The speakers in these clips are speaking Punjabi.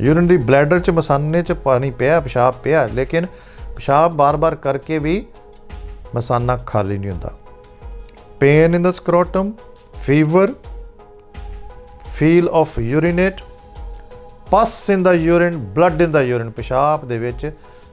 ਯੂਰਿਨਰੀ ਬਲੈਡਰ ਚ ਮਸਾਨੇ ਚ ਪਾਣੀ ਪਿਆ, ਪਿਸ਼ਾਬ ਪਿਆ, ਲੇਕਿਨ ਪਿਸ਼ਾਬ ਬਾਰ-ਬਾਰ ਕਰਕੇ ਵੀ ਮਸਾਨਾ ਖਾਲੀ ਨਹੀਂ ਹੁੰਦਾ। Pain in the scrotum fever feel of urinate pus in the urine blood in the urine ਪਿਸ਼ਾਬ ਦੇ ਵਿੱਚ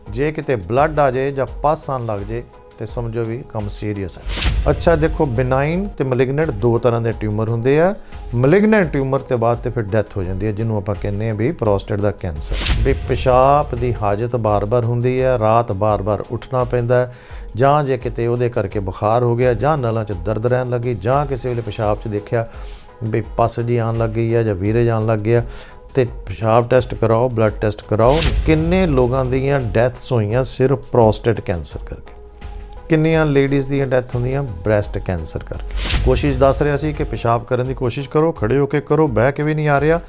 ਜੇ ਕਿਤੇ ਬਲੱਡ ਆ ਜਾਏ ਜਾਂ ਪਸ ਆਉਣ ਲੱਗ ਜਾਏ ਤੇ ਸਮਝੋ ਵੀ ਕੰਮ ਸੀਰੀਅਸ ਹੈ। ਅੱਛਾ, ਦੇਖੋ ਬਿਨਾਈਨ ਤੇ ਮਲਿਗਨੈਂਟ ਦੋ ਤਰ੍ਹਾਂ ਦੇ ਟਿਊਮਰ ਹੁੰਦੇ ਆ। ਮਲਿਗਨੈਂਟ ਟਿਊਮਰ ਤੇ ਬਾਅਦ ਤੇ ਫਿਰ ਡੈਥ ਹੋ ਜਾਂਦੀ ਹੈ, ਜਿਹਨੂੰ ਆਪਾਂ ਕਹਿੰਦੇ ਆ ਵੀ ਪ੍ਰੋਸਟੇਟ ਦਾ ਕੈਂਸਰ ਵੀ ਪਿਸ਼ਾਬ ਦੀ ਹਾਜਤ ਬਾਰ-ਬਾਰ ਹੁੰਦੀ ਹੈ, ਰਾਤ ਬਾਰ-ਬਾਰ ਉੱਠਣਾ ਪੈਂਦਾ ਜਾਂ ਜੇ ਕਿਤੇ ਉਹਦੇ ਕਰਕੇ ਬੁਖਾਰ ਹੋ ਗਿਆ, ਜਾਂ ਨਲਾਂ 'ਚ ਦਰਦ ਰਹਿਣ ਲੱਗੀ ਜਾਂ ਕਿਸੇ ਵੇਲੇ ਪਿਸ਼ਾਬ 'ਚ ਦੇਖਿਆ ਵੀ ਪਸ ਜੀ ਆਉਣ ਲੱਗ ਗਈ ਆ ਜਾਂ ਵੀਰਜ ਆਉਣ ਲੱਗ ਗਿਆ, ਤੇ ਪਿਸ਼ਾਬ ਟੈਸਟ ਕਰਾਓ ਬਲੱਡ ਟੈਸਟ ਕਰਾਓ, ਕਿੰਨੇ ਲੋਕਾਂ ਦੀਆਂ ਡੈਥਸ ਹੋਈਆਂ ਸਿਰਫ ਪ੍ਰੋਸਟੇਟ ਕੈਂਸਰ ਕਰਕੇ। ਕਿੰਨੀਆਂ ਲੇਡੀਜ਼ ਦੀਆਂ ਡੈਥ ਹੁੰਦੀਆਂ ਬ੍ਰੈਸਟ ਕੈਂਸਰ ਕਰਕੇ। ਕੋਸ਼ਿਸ਼ ਦੱਸ ਰਿਹਾ ਸੀ ਕਿ ਪਿਸ਼ਾਬ ਕਰਨ ਦੀ ਕੋਸ਼ਿਸ਼ ਕਰੋ, ਖੜੇ ਹੋ ਕੇ ਕਰੋ, ਬਹਿ ਕੇ ਵੀ ਨਹੀਂ ਆ ਰਿਹਾ।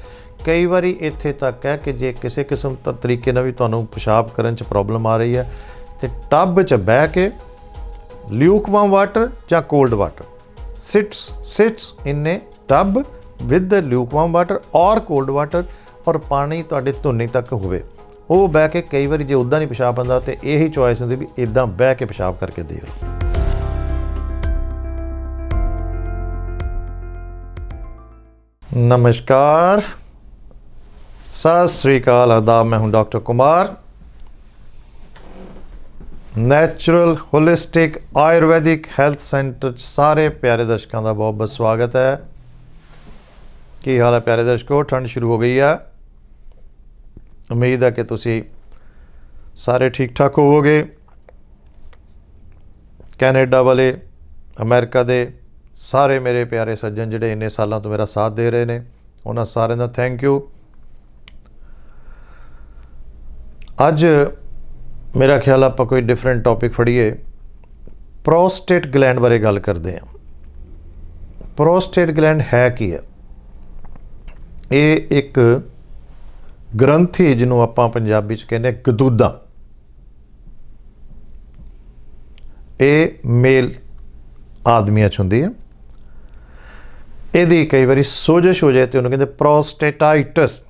ਕਈ ਵਾਰੀ ਇੱਥੇ ਤੱਕ ਹੈ ਕਿ ਜੇ ਕਿਸੇ ਕਿਸਮ ਦਾ ਤਰੀਕੇ ਨਾਲ ਵੀ ਤੁਹਾਨੂੰ ਪਿਸ਼ਾਬ ਕਰਨ 'ਚ ਪ੍ਰੋਬਲਮ ਆ ਰਹੀ ਹੈ, ਤੇ ਟੱਬ 'ਚ ਬਹਿ ਕੇ ਲਿਊਕਵਾਮ ਵਾਟਰ ਜਾਂ cold water sitz sitz in a tub with the lukewarm water or cold water or ਪਾਣੀ ਤੁਹਾਡੇ ਧੁੰਨੀ ਤੱਕ ਹੋਵੇ। ਉਹ ਬਹਿ ਕੇ ਕਈ ਵਾਰੀ ਜੇ ਉਦਾਂ ਨਹੀਂ ਪਿਸ਼ਾਬ ਆਉਂਦਾ ਤੇ ਇਹੀ ਚੁਆਇਸ ਹੁੰਦੀ ਵੀ ਇਦਾਂ ਬਹਿ ਕੇ ਪਿਸ਼ਾਬ ਕਰਕੇ ਦੇਖ ਲਓ। ਨਮਸਕਾਰ। ਸਤਿ ਸ੍ਰੀ ਅਕਾਲ ਆਦਾਬ ਮੈਂ ਹੂੰ doctor Kumar. Natural, holistic, Ayurvedic health centre 'ਚ ਸਾਰੇ ਪਿਆਰੇ ਦਰਸ਼ਕਾਂ ਦਾ ਬਹੁਤ ਬਹੁਤ ਸਵਾਗਤ ਹੈ। ਕੀ ਹਾਲ ਹੈ ਪਿਆਰੇ ਦਰਸ਼ਕੋ? ਠੰਡ ਸ਼ੁਰੂ ਹੋ ਗਈ ਹੈ ਉਮੀਦ ਹੈ ਕਿ ਤੁਸੀਂ ਸਾਰੇ ਠੀਕ ਠਾਕ ਹੋਵੋਗੇ। ਕੈਨੇਡਾ ਵਾਲੇ, ਅਮਰੀਕਾ ਦੇ ਸਾਰੇ ਮੇਰੇ ਪਿਆਰੇ ਸੱਜਣ ਜਿਹੜੇ ਇੰਨੇ ਸਾਲਾਂ ਤੋਂ ਮੇਰਾ ਸਾਥ ਦੇ ਰਹੇ ਨੇ, ਉਹਨਾਂ ਸਾਰਿਆਂ ਦਾ ਥੈਂਕ ਯੂ ਅੱਜ ਮੇਰਾ ਖਿਆਲ ਆਪਾਂ ਕੋਈ ਡਿਫਰੈਂਟ ਟੌਪਿਕ ਫੜੀਏ। ਪ੍ਰੋਸਟੇਟ ਗਲੈਂਡ ਬਾਰੇ ਗੱਲ ਕਰਦੇ ਹਾਂ। ਪ੍ਰੋਸਟੇਟ ਗਲੈਂਡ ਹੈ ਕੀ ਹੈ? ਇਹ ਇੱਕ ਗ੍ਰੰਥੀ ਜਿਹਨੂੰ ਆਪਾਂ ਪੰਜਾਬੀ ਚ ਕਹਿੰਦੇ ਹਾਂ ਗਦੂਦਾ। ਇਹ ਮੇਲ ਆਦਮੀਆਂ ਚ ਹੁੰਦੀ ਹੈ। ਇਹਦੀ ਕਈ ਵਾਰੀ ਸੋਜਸ਼ ਹੋ ਜਾਏ ਤੇ ਉਹਨੂੰ ਕਹਿੰਦੇ ਪ੍ਰੋਸਟੇਟਾਈਟਸ।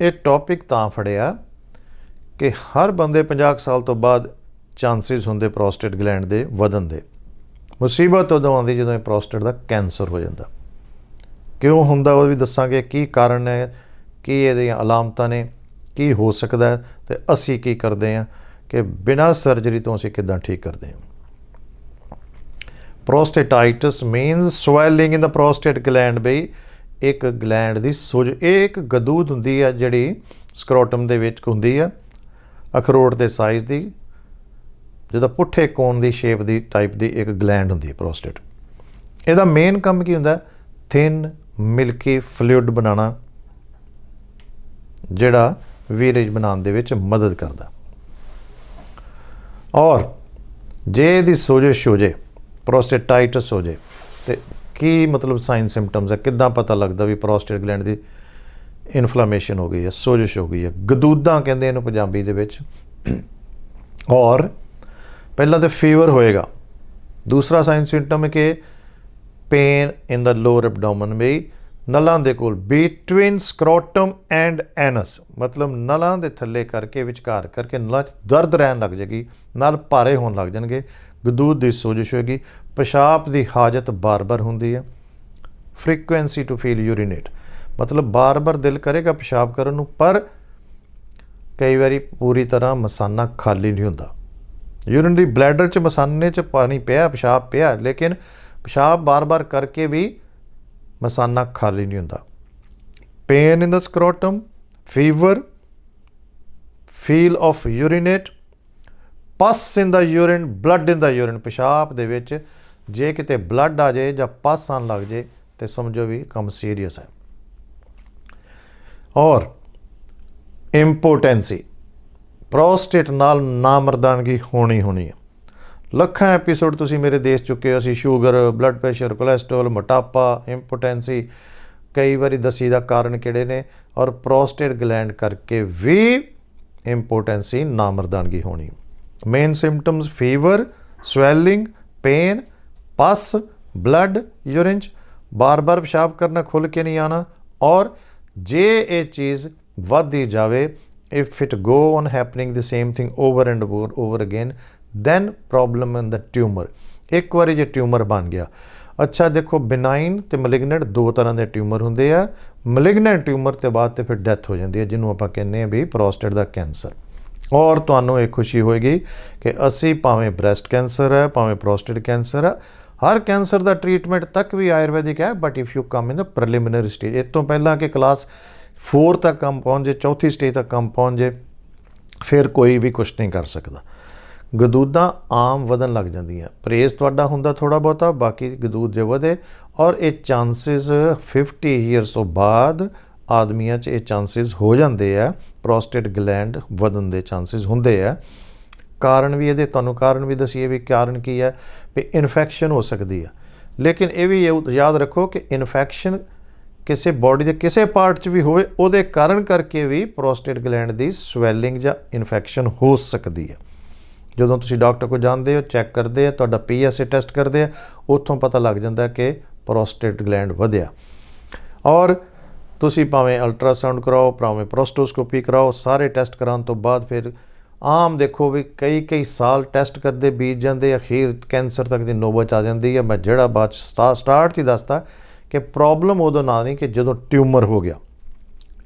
ਇਹ ਟੌਪਿਕ ਤਾਂ ਫੜਿਆ ਕਿ ਹਰ ਬੰਦੇ 50 ਕੁ ਸਾਲ ਤੋਂ ਬਾਅਦ ਚਾਂਸਸ ਹੁੰਦੇ ਪ੍ਰੋਸਟੇਟ ਗਲੈਂਡ ਦੇ ਵਧਣ ਦੇ। ਮੁਸੀਬਤ ਉਦੋਂ ਆਉਂਦੀ ਜਦੋਂ ਇਹ ਪ੍ਰੋਸਟੇਟ ਦਾ ਕੈਂਸਰ ਹੋ ਜਾਂਦਾ। ਕਿਉਂ ਹੁੰਦਾ ਉਹ ਵੀ ਦੱਸਾਂਗੇ, ਕੀ ਕਾਰਨ ਹੈ? ਕੀ ਇਹਦੀਆਂ ਅਲਾਮਤਾਂ ਨੇ, ਕੀ ਹੋ ਸਕਦਾ ਹੈ ਤੇ ਅਸੀਂ ਕੀ ਕਰਦੇ ਹਾਂ ਕਿ ਬਿਨਾਂ ਸਰਜਰੀ ਤੋਂ ਅਸੀਂ ਕਿਦਾਂ ਠੀਕ ਕਰਦੇ ਹਾਂ। Prostatitis means swelling in the prostate gland ਬਈ ਇੱਕ ਗਲੈਂਡ ਦੀ ਸੁਜ, ਇਹ ਇੱਕ ਗਦੂਦ ਹੁੰਦੀ ਆ ਜਿਹੜੀ ਸਕਰੋਟਮ ਦੇ ਵਿੱਚ ਹੁੰਦੀ ਆ, ਅਖਰੋਟ ਦੇ ਸਾਈਜ਼ ਦੀ, ਜਿਹਦਾ ਪੁੱਠੇ ਕੋਣ ਦੀ ਸ਼ੇਪ ਦੀ ਟਾਈਪ ਦੀ ਇੱਕ ਗਲੈਂਡ ਹੁੰਦੀ ਹੈ ਪ੍ਰੋਸਟੇਟ ਇਹਦਾ ਮੇਨ ਕੰਮ ਕੀ ਹੁੰਦਾ? ਥਿਨ ਮਿਲਕੀ ਫਲੂਇਡ ਬਣਾਉਣਾ। ਜਿਹੜਾ ਵੀਰੇਜ ਬਣਾਉਣ ਦੇ ਵਿੱਚ ਮਦਦ ਕਰਦਾ। ਔਰ ਜੇ ਇਹਦੀ ਸੋਜਿਸ਼ ਹੋ ਜੇ ਪ੍ਰੋਸਟੇਟਾਈਟਸ ਹੋ ਜੇ ਤੇ ਕੀ ਮਤਲਬ ਸਾਈਨ ਸਿੰਪਟਮਸ ਹੈ ਕਿੱਦਾਂ ਪਤਾ ਲੱਗਦਾ ਵੀ ਪ੍ਰੋਸਟੇਟ ਗਲੈਂਡ ਦੀ ਇਨਫਲੇਮੇਸ਼ਨ ਹੋ ਗਈ ਹੈ ਸੋਜਸ਼ ਹੋ ਗਈ ਹੈ ਗਦੂਦਾਂ ਕਹਿੰਦੇ ਇਹਨੂੰ ਪੰਜਾਬੀ ਦੇ ਵਿੱਚ। ਔਰ ਪਹਿਲਾਂ ਤੇ ਫੀਵਰ ਹੋਏਗਾ। ਦੂਸਰਾ ਸਾਈਨ ਸਿੰਪਟਮ ਹੈ ਕਿ pain in the lower abdomen ਵੀ ਨਲਾਂ ਦੇ ਕੋਲ ਬੀਟਵੀਨ ਸਕਰੋਟਮ ਐਂਡ ਐਨਸ ਮਤਲਬ ਨਲਾਂ ਦੇ ਥੱਲੇ ਕਰਕੇ, ਵਿਚਕਾਰ ਕਰਕੇ ਨਲਾਂ 'ਚ ਦਰਦ ਰਹਿਣ ਲੱਗ ਜੇਗੀ ਨਲ ਭਾਰੇ ਹੋਣ ਲੱਗ ਜਾਣਗੇ, ਗਦੂਦ ਦੀ ਸੋਜਿਸ਼ ਹੋਏਗੀ, ਪਿਸ਼ਾਬ ਦੀ ਹਾਜਤ ਬਾਰ-ਬਾਰ ਹੁੰਦੀ ਹੈ ਫ੍ਰੀਕੁਐਂਸੀ ਟੂ ਫੀਲ ਯੂਰੀਨੇਟ ਮਤਲਬ ਬਾਰ-ਬਾਰ ਦਿਲ ਕਰੇਗਾ ਪਿਸ਼ਾਬ ਕਰਨ ਨੂੰ, ਪਰ ਕਈ ਵਾਰੀ ਪੂਰੀ ਤਰ੍ਹਾਂ ਮਸਾਨਾ ਖਾਲੀ ਨਹੀਂ ਹੁੰਦਾ। ਯੂਰਿਨਰੀ ਬਲੈਡਰ ਚ ਮਸਾਨੇ ਚ ਪਾਣੀ ਪਿਆ, ਪਿਸ਼ਾਬ ਪਿਆ, ਲੇਕਿਨ ਪਿਸ਼ਾਬ ਬਾਰ-ਬਾਰ ਕਰਕੇ ਵੀ ਮਸਾਨਾ ਖਾਲੀ ਨਹੀਂ ਹੁੰਦਾ। Pain in the scrotum fever feel of urinate pus in the urine blood in the urine ਪਿਸ਼ਾਬ ਦੇ ਵਿੱਚ ਜੇ ਕਿਤੇ ਬਲੱਡ ਆ ਜਾਏ ਜਾਂ ਪਸ ਆਉਣ ਲੱਗ ਜਾਏ, ਤੇ ਸਮਝੋ ਵੀ ਕੰਮ ਸੀਰੀਅਸ ਹੈ। ਔਰ ਇੰਪੋਟੈਂਸੀ ਪ੍ਰੋਸਟੇਟ ਨਾਲ ਨਾਮਰਦਾਨਗੀ ਹੋਣੀ ਹੋਣੀ ਹੈ। ਲੱਖਾਂ ਐਪੀਸੋਡ ਤੁਸੀਂ ਮੇਰੇ ਦੇਖ ਚੁੱਕੇ ਹੋ। ਅਸੀਂ ਸ਼ੂਗਰ ਬਲੱਡ ਪ੍ਰੈਸ਼ਰ ਕੋਲੇਸਟ੍ਰੋਲ ਮੋਟਾਪਾ ਇੰਪੋਟੈਂਸੀ ਕਈ ਵਾਰੀ ਦਸੀ ਦਾ ਕਾਰਨ ਕਿਹੜੇ ਨੇ ਔਰ ਪ੍ਰੋਸਟੇਟ ਗਲੈਂਡ ਕਰਕੇ ਵੀ ਇੰਪੋਟੈਂਸੀ ਨਾਮਰਦਾਨਗੀ ਹੋਣੀ। Main symptoms fever swelling pain pus blood urine ਬਾਰ-ਬਾਰ ਪਿਸ਼ਾਬ ਕਰਨਾ ਖੁੱਲ ਕੇ ਨਹੀਂ ਆਣਾ ਔਰ ਜੇ ਇਹ ਚੀਜ਼ ਵੱਧਦੀ ਜਾਵੇ, if it go on happening, the same thing over and over over again then problem in the tumour ਇੱਕ ਵਾਰੀ ਜੇ ਟਿਊਮਰ ਬਣ ਗਿਆ। ਅੱਛਾ, ਦੇਖੋ ਬਿਨਾਈਨ ਤੇ ਮਲਿਗਨੈਂਟ ਦੋ ਤਰ੍ਹਾਂ ਦੇ ਟਿਊਮਰ ਹੁੰਦੇ ਆ। ਮਲਿਗਨੈਂਟ ਟਿਊਮਰ ਤੇ ਬਾਅਦ ਤੇ ਫਿਰ ਡੈਥ ਹੋ ਜਾਂਦੀ ਹੈ, ਜਿਹਨੂੰ ਆਪਾਂ ਕਹਿੰਦੇ ਆ ਵੀ ਪ੍ਰੋਸਟੇਟ ਦਾ ਕੈਂਸਰ ਔਰ ਤੁਹਾਨੂੰ ਇਹ ਖੁਸ਼ੀ ਹੋਏਗੀ ਕਿ ਅਸੀਂ ਭਾਵੇਂ ਬ੍ਰੈਸਟ ਕੈਂਸਰ ਹੈ, ਭਾਵੇਂ ਪ੍ਰੋਸਟੇਟ ਕੈਂਸਰ ਹੈ, ਹਰ ਕੈਂਸਰ ਦਾ ਟ੍ਰੀਟਮੈਂਟ ਤੱਕ ਵੀ ਆਯੁਰਵੈਦਿਕ ਹੈ but if you come in the preliminary stage ਇਹ ਤੋਂ ਪਹਿਲਾਂ ਕਿ ਕਲਾਸ 4 ਤੱਕ ਕੰਮ ਪਹੁੰਚ ਜੇ ਚੌਥੀ ਸਟੇਜ ਤੱਕ ਕੰਮ ਪਹੁੰਚ ਜੇ ਫਿਰ ਕੋਈ ਵੀ ਕੁਝ ਨਹੀਂ ਕਰ ਸਕਦਾ। ਗਦੂਦਾਂ ਆਮ ਵਧਣ ਲੱਗ ਜਾਂਦੀਆਂ। ਪ੍ਰੇਸ ਤੁਹਾਡਾ ਹੁੰਦਾ ਥੋੜਾ ਬਹੁਤਾ, ਬਾਕੀ ਗਦੂਦ ਜੇ ਵਧੇ ਔਰ ਇਹ ਚਾਂਸਸ 50 ਇਅਰਸ ਤੋਂ ਬਾਅਦ ਆਦਮੀਆਂ 'ਚ ਇਹ ਚਾਂਸਸ ਹੋ ਜਾਂਦੇ ਆ। ਪ੍ਰੋਸਟੇਟ ਗਲੈਂਡ ਵਧਣ ਦੇ ਚਾਂਸਸ ਹੁੰਦੇ ਆ। ਕਾਰਨ ਵੀ ਇਹਦੇ, ਤੁਹਾਨੂੰ ਕਾਰਨ ਵੀ ਦਸੀਏ ਵੀ ਕਾਰਨ ਕੀ ਹੈ ਵੀ ਇਨਫੈਕਸ਼ਨ ਹੋ ਸਕਦੀ ਹੈ ਲੇਕਿਨ ਇਹ ਵੀ ਯਾਦ- ਯਾਦ ਰੱਖੋ ਕਿ ਇਨਫੈਕਸ਼ਨ ਕਿਸੇ ਬਾਡੀ ਦੇ ਕਿਸੇ ਪਾਰਟ 'ਚ ਵੀ ਹੋਵੇ, ਉਹਦੇ ਕਾਰਨ ਕਰਕੇ ਵੀ ਪ੍ਰੋਸਟੇਟ ਗਲੈਂਡ ਦੀ ਸਵੈਲਿੰਗ ਜਾਂ ਇਨਫੈਕਸ਼ਨ ਹੋ ਸਕਦੀ ਹੈ ਜਦੋਂ ਤੁਸੀਂ ਡਾਕਟਰ ਕੋਲ ਜਾਂਦੇ ਹੋ, ਚੈੱਕ ਕਰਦੇ ਆ, ਤੁਹਾਡਾ ਪੀਐਸਏ ਟੈਸਟ ਕਰਦੇ ਆ, ਉੱਥੋਂ ਪਤਾ ਲੱਗ ਜਾਂਦਾ ਕਿ ਪ੍ਰੋਸਟੇਟ ਗਲੈਂਡ ਵਧਿਆ। ਔਰ ਤੁਸੀਂ ਭਾਵੇਂ ਅਲਟਰਾਸਾਊਂਡ ਕਰਾਓ, ਭਾਵੇਂ ਪ੍ਰੋਸਟੋਸਕੋਪੀ ਕਰਾਓ, ਸਾਰੇ ਟੈਸਟ ਕਰਾਉਣ ਤੋਂ ਬਾਅਦ ਫਿਰ ਆਮ ਦੇਖੋ ਵੀ ਕਈ ਕਈ ਸਾਲ ਟੈਸਟ ਕਰਦੇ ਬੀਤ ਜਾਂਦੇ, ਅਖੀਰ ਕੈਂਸਰ ਤੱਕ ਦੀ ਨੌਬਤ ਆ ਜਾਂਦੀ ਹੈ। ਮੈਂ ਜਿਹੜਾ ਬਾਅਦ 'ਚ ਸਟਾ- ਸਟਾਰਟ 'ਚ ਹੀ ਦੱਸਦਾ ਕਿ ਪ੍ਰੋਬਲਮ ਉਦੋਂ ਨਾ ਨਹੀਂ ਕਿ ਜਦੋਂ ਟਿਊਮਰ ਹੋ ਗਿਆ।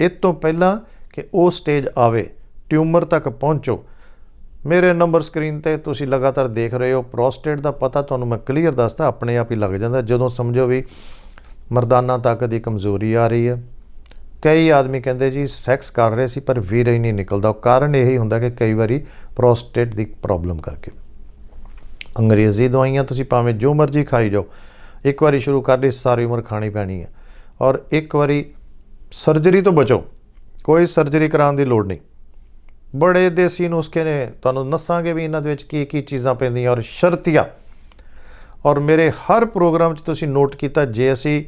ਇਹ ਤੋਂ ਪਹਿਲਾਂ ਕਿ ਉਹ ਸਟੇਜ ਆਵੇ, ਟਿਊਮਰ ਤੱਕ ਪਹੁੰਚੋ ਮੇਰੇ ਨੰਬਰ ਸਕਰੀਨ ਤੇ ਤੁਸੀਂ ਲਗਾਤਾਰ ਦੇਖ ਰਹੇ ਹੋ ਪ੍ਰੋਸਟੇਟ ਦਾ ਪਤਾ ਤੁਹਾਨੂੰ ਮੈਂ ਕਲੀਅਰ ਦੱਸਦਾ, ਆਪਣੇ ਆਪ ਹੀ ਲੱਗ ਜਾਂਦਾ। ਜਦੋਂ ਸਮਝੋ ਵੀ ਮਰਦਾਨਾ ਤਾਕਤ ਦੀ ਕਮਜ਼ੋਰੀ ਆ ਰਹੀ ਹੈ। ਕਈ ਆਦਮੀ ਕਹਿੰਦੇ ਜੀ ਸੈਕਸ ਕਰ ਰਹੇ ਸੀ ਪਰ ਵੀਰ ਹੀ ਨਹੀਂ ਨਿਕਲਦਾ। ਉਹ ਕਾਰਨ ਇਹੀ ਹੁੰਦਾ ਕਿ ਕਈ ਵਾਰੀ ਪ੍ਰੋਸਟੇਟ ਦੀ ਪ੍ਰੋਬਲਮ ਕਰਕੇ। ਅੰਗਰੇਜ਼ੀ ਦਵਾਈਆਂ ਤੁਸੀਂ ਭਾਵੇਂ ਜੋ ਮਰਜ਼ੀ ਖਾਈ ਜਾਓ, ਇੱਕ ਵਾਰੀ ਸ਼ੁਰੂ ਕਰ ਲਈ, ਸਾਰੀ ਉਮਰ ਖਾਣੀ ਪੈਣੀ ਹੈ। ਔਰ ਇੱਕ ਵਾਰੀ ਸਰਜਰੀ ਤੋਂ ਬਚੋ। ਕੋਈ ਸਰਜਰੀ ਕਰਾਉਣ ਦੀ ਲੋੜ ਨਹੀਂ। ਬੜੇ ਦੇਸੀ ਨੁਸਖੇ ਨੇ। ਤੁਹਾਨੂੰ ਦੱਸਾਂਗੇ ਵੀ ਇਹਨਾਂ ਦੇ ਵਿੱਚ ਕੀ ਕੀ ਚੀਜ਼ਾਂ ਪੈਂਦੀਆਂ ਔਰ ਸ਼ਰਤੀਆ। ਔਰ ਮੇਰੇ ਹਰ ਪ੍ਰੋਗਰਾਮ 'ਚ ਤੁਸੀਂ ਨੋਟ ਕੀਤਾ ਜੇ ਅਸੀਂ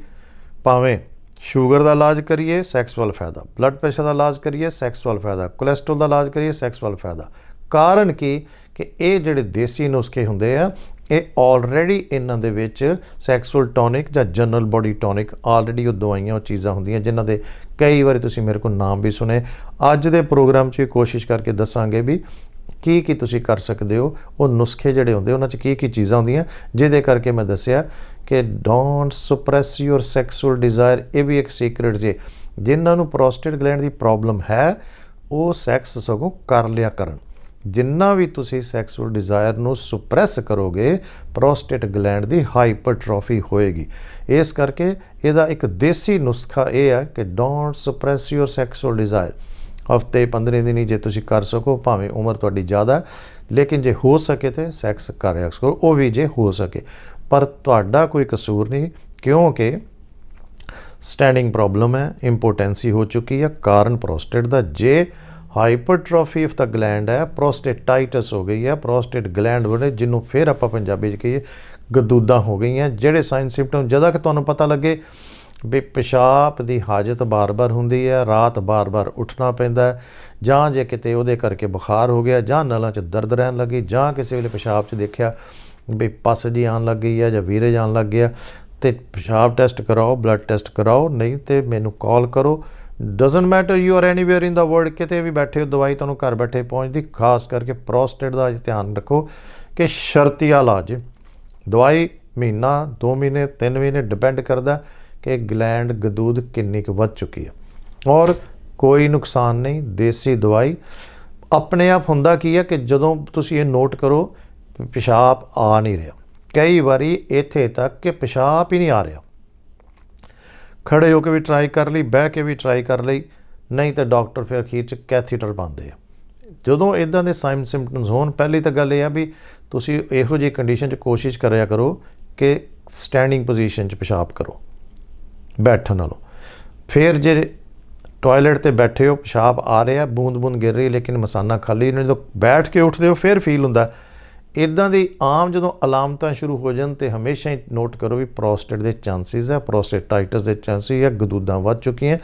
ਭਾਵੇਂ ਸ਼ੂਗਰ ਦਾ ਇਲਾਜ ਕਰੀਏ, ਸੈਕਸ ਵੱਲ ਫਾਇਦਾ। ਬਲੱਡ ਪ੍ਰੈਸ਼ਰ ਦਾ ਇਲਾਜ ਕਰੀਏ, ਸੈਕਸ ਵੱਲ ਫਾਇਦਾ। ਕੋਲੇਸਟ੍ਰੋਲ ਦਾ ਇਲਾਜ ਕਰੀਏ, ਸੈਕਸ ਵੱਲ ਫਾਇਦਾ। ਕਾਰਨ ਕੀ? ਕਿ ਇਹ ਜਿਹੜੇ ਦੇਸੀ ਨੁਸਖੇ ਹੁੰਦੇ ਆ ਇਹ ਆਲਰੇਡੀ ਇਹਨਾਂ ਦੇ ਵਿੱਚ ਸੈਕਸੁਅਲ ਟੌਨਿਕ ਜਾਂ ਜਨਰਲ ਬੋਡੀ ਟੌਨਿਕ ਆਲਰੇਡੀ ਉਹ ਦਵਾਈਆਂ, ਉਹ ਚੀਜ਼ਾਂ ਹੁੰਦੀਆਂ ਜਿਨ੍ਹਾਂ ਦੇ ਕਈ ਵਾਰੀ ਤੁਸੀਂ ਮੇਰੇ ਕੋਲ ਨਾਮ ਵੀ ਸੁਨੇ ਅੱਜ ਦੇ ਪ੍ਰੋਗਰਾਮ 'ਚ ਵੀ ਕੋਸ਼ਿਸ਼ ਕਰਕੇ ਦੱਸਾਂਗੇ ਵੀ ਕੀ ਕੀ ਤੁਸੀਂ ਕਰ ਸਕਦੇ ਹੋ, ਉਹ ਨੁਸਖੇ ਜਿਹੜੇ ਹੁੰਦੇ, ਉਹਨਾਂ 'ਚ ਕੀ ਕੀ ਚੀਜ਼ਾਂ ਹੁੰਦੀਆਂ, ਜਿਹਦੇ ਕਰਕੇ ਮੈਂ ਦੱਸਿਆ ਕਿ don't suppress your sexual desire ਇਹ ਵੀ ਇੱਕ ਸੀਕ੍ਰੇਟ ਜੇ। ਜਿਨ੍ਹਾਂ ਨੂੰ ਪ੍ਰੋਸਟੇਟ ਗਲੈਂਡ ਦੀ ਪ੍ਰੋਬਲਮ ਹੈ, ਉਹ ਸੈਕਸ ਸਗੋਂ ਕਰ ਲਿਆ ਕਰਨ। ਜਿੰਨਾ ਵੀ ਤੁਸੀਂ ਸੈਕਸੁਅਲ ਡਿਜ਼ਾਇਰ ਨੂੰ ਸੁਪਰੈਸ ਕਰੋਗੇ ਪ੍ਰੋਸਟੇਟ ਗਲੈਂਡ ਦੀ ਹਾਈਪਰਟ੍ਰੋਫੀ ਹੋਏਗੀ। ਇਸ ਕਰਕੇ ਇਹਦਾ ਇੱਕ ਦੇਸੀ ਨੁਸਖਾ ਇਹ ਹੈ ਕਿ don't suppress your sexual desire ਹਫ਼ਤੇ 15 ਦਿਨ ਹੀ ਜੇ ਤੁਸੀਂ ਕਰ ਸਕੋ, ਭਾਵੇਂ ਉਮਰ ਤੁਹਾਡੀ ਜ਼ਿਆਦਾ ਲੇਕਿਨ ਜੇ ਹੋ ਸਕੇ ਤੇ ਸੈਕਸ ਕਰਿਆ ਕਰੋ ਉਹ ਵੀ ਜੇ ਹੋ ਸਕੇ। ਪਰ ਤੁਹਾਡਾ ਕੋਈ ਕਸੂਰ ਨਹੀਂ, ਕਿਉਂਕਿ ਸਟੈਂਡਿੰਗ ਪ੍ਰੋਬਲਮ ਹੈ ਇੰਪੋਟੈਂਸੀ ਹੋ ਚੁੱਕੀ ਹੈ, ਕਾਰਨ ਪ੍ਰੋਸਟੇਟ ਦਾ ਜੇ ਹਾਈਪਰਟ੍ਰੋਫੀ ਆਫ ਦਾ ਗਲੈਂਡ ਹੈ, ਪ੍ਰੋਸਟੇਟਾਈਟਸ ਹੋ ਗਈ ਹੈ, ਪ੍ਰੋਸਟੇਟ ਗਲੈਂਡ ਬਣੇ ਜਿਹਨੂੰ ਫਿਰ ਆਪਾਂ ਪੰਜਾਬੀ 'ਚ ਕਹੀਏ ਗਦੂਦਾਂ ਹੋ ਗਈਆਂ। ਜਿਹੜੇ ਸਾਈਨ ਸਿੰਪਟਮ ਜਦੋਂ ਕਿ ਤੁਹਾਨੂੰ ਪਤਾ ਲੱਗੇ ਵੀ ਪਿਸ਼ਾਬ ਦੀ ਹਾਜਤ ਬਾਰ-ਬਾਰ ਹੁੰਦੀ ਹੈ, ਰਾਤ ਬਾਰ-ਬਾਰ ਉੱਠਣਾ ਪੈਂਦਾ ਜਾਂ ਜੇ ਕਿਤੇ ਉਹਦੇ ਕਰਕੇ ਬੁਖਾਰ ਹੋ ਗਿਆ, ਜਾਂ ਨਲਾਂ 'ਚ ਦਰਦ ਰਹਿਣ ਲੱਗੀ, ਜਾਂ ਕਿਸੇ ਵੇਲੇ ਪਿਸ਼ਾਬ 'ਚ ਦੇਖਿਆ ਵੀ ਪਸ ਜੀ ਆਉਣ ਲੱਗ ਗਈ ਹੈ ਜਾਂ ਵੀਰੇ ਜਾਣ ਲੱਗ ਗਿਆ, ਤੇ ਪਿਸ਼ਾਬ ਟੈਸਟ ਕਰਾਓ, ਬਲੱਡ ਟੈਸਟ ਕਰਾਓ, ਨਹੀਂ ਤੇ ਮੈਨੂੰ ਕਾਲ ਕਰੋ। Doesn't matter you are anywhere in the world ਕਿਤੇ ਵੀ ਬੈਠੇ ਹੋ, ਦਵਾਈ ਤੁਹਾਨੂੰ ਘਰ ਬੈਠੇ ਪਹੁੰਚਦੀ, ਖਾਸ ਕਰਕੇ ਪ੍ਰੋਸਟੇਟ ਦਾ ਅੱਜ ਧਿਆਨ ਰੱਖੋ ਕਿ ਸ਼ਰਤੀਆ ਇਲਾਜ। ਦਵਾਈ ਮਹੀਨਾ 2 ਮਹੀਨੇ 3 ਮਹੀਨੇ ਡਿਪੈਂਡ ਕਰਦਾ ਕਿ ਗਲੈਂਡ ਗਦੂਦ ਕਿੰਨੀ ਕੁ ਵੱਧ ਚੁੱਕੀ ਹੈ। ਔਰ ਕੋਈ ਨੁਕਸਾਨ ਨਹੀਂ, ਦੇਸੀ ਦਵਾਈ। ਆਪਣੇ ਆਪ ਹੁੰਦਾ ਕੀ ਹੈ ਕਿ ਜਦੋਂ ਤੁਸੀਂ ਇਹ ਨੋਟ ਕਰੋ ਵੀ ਪਿਸ਼ਾਬ ਆ ਨਹੀਂ ਰਿਹਾ। ਕਈ ਵਾਰੀ ਇੱਥੇ ਤੱਕ ਕਿ ਪਿਸ਼ਾਬ ਹੀ ਨਹੀਂ ਆ ਰਿਹਾ। ਖੜੇ ਹੋ ਕੇ ਵੀ ਟਰਾਈ ਕਰ ਲਈ, ਬਹਿ ਕੇ ਵੀ ਟਰਾਈ ਕਰ ਲਈ, ਨਹੀਂ ਤਾਂ ਡਾਕਟਰ ਫਿਰ ਅਖੀਰ ਚ ਕੈਥੀਟਰ ਪਾਉਂਦੇ ਆ। ਜਦੋਂ ਇਦਾਂ ਦੇ ਸਾਈਨ ਸਿੰਪਟਮਸ ਹੋਣ, ਪਹਿਲੀ ਤਾਂ ਗੱਲ ਇਹ ਆ ਵੀ ਤੁਸੀਂ ਇਹੋ ਜਿਹੀ ਕੰਡੀਸ਼ਨ 'ਚ ਕੋਸ਼ਿਸ਼ ਕਰਿਆ ਕਰੋ ਕਿ ਸਟੈਂਡਿੰਗ ਪੋਜੀਸ਼ਨ 'ਚ ਪਿਸ਼ਾਬ ਕਰੋ, ਬੈਠਣ ਨਾਲੋਂ। ਫਿਰ ਜੇ ਟਾਇਲਟ ਤੇ ਬੈਠੇ ਹੋ, ਪਿਸ਼ਾਬ ਆ ਰਿਹਾ, ਬੂੰਦ-ਬੂੰਦ ਗਿਰ ਰਹੀ, ਲੇਕਿਨ ਮਸਾਨਾ ਖਾਲੀ, ਨਹੀਂ ਜਦੋਂ ਬੈਠ ਕੇ ਉੱਠਦੇ ਹੋ, ਫਿਰ ਫੀਲ ਹੁੰਦਾ। ਇਦਾਂ ਦੀ ਆਮ ਜਦੋਂ ਅਲਾਮਤਾਂ ਸ਼ੁਰੂ ਹੋ ਜਾਣ ਤੇ ਹਮੇਸ਼ਾ ਹੀ ਨੋਟ ਕਰੋ ਵੀ ਪ੍ਰੋਸਟੇਟ ਦੇ ਚਾਂਸਸ ਹੈ ਪ੍ਰੋਸਟੇਟਾਈਟਸ ਦੇ ਚਾਂਸਸ ਹੈ ਗਦੂਦਾਂ ਵੱਧ ਚੁੱਕੀਆਂ।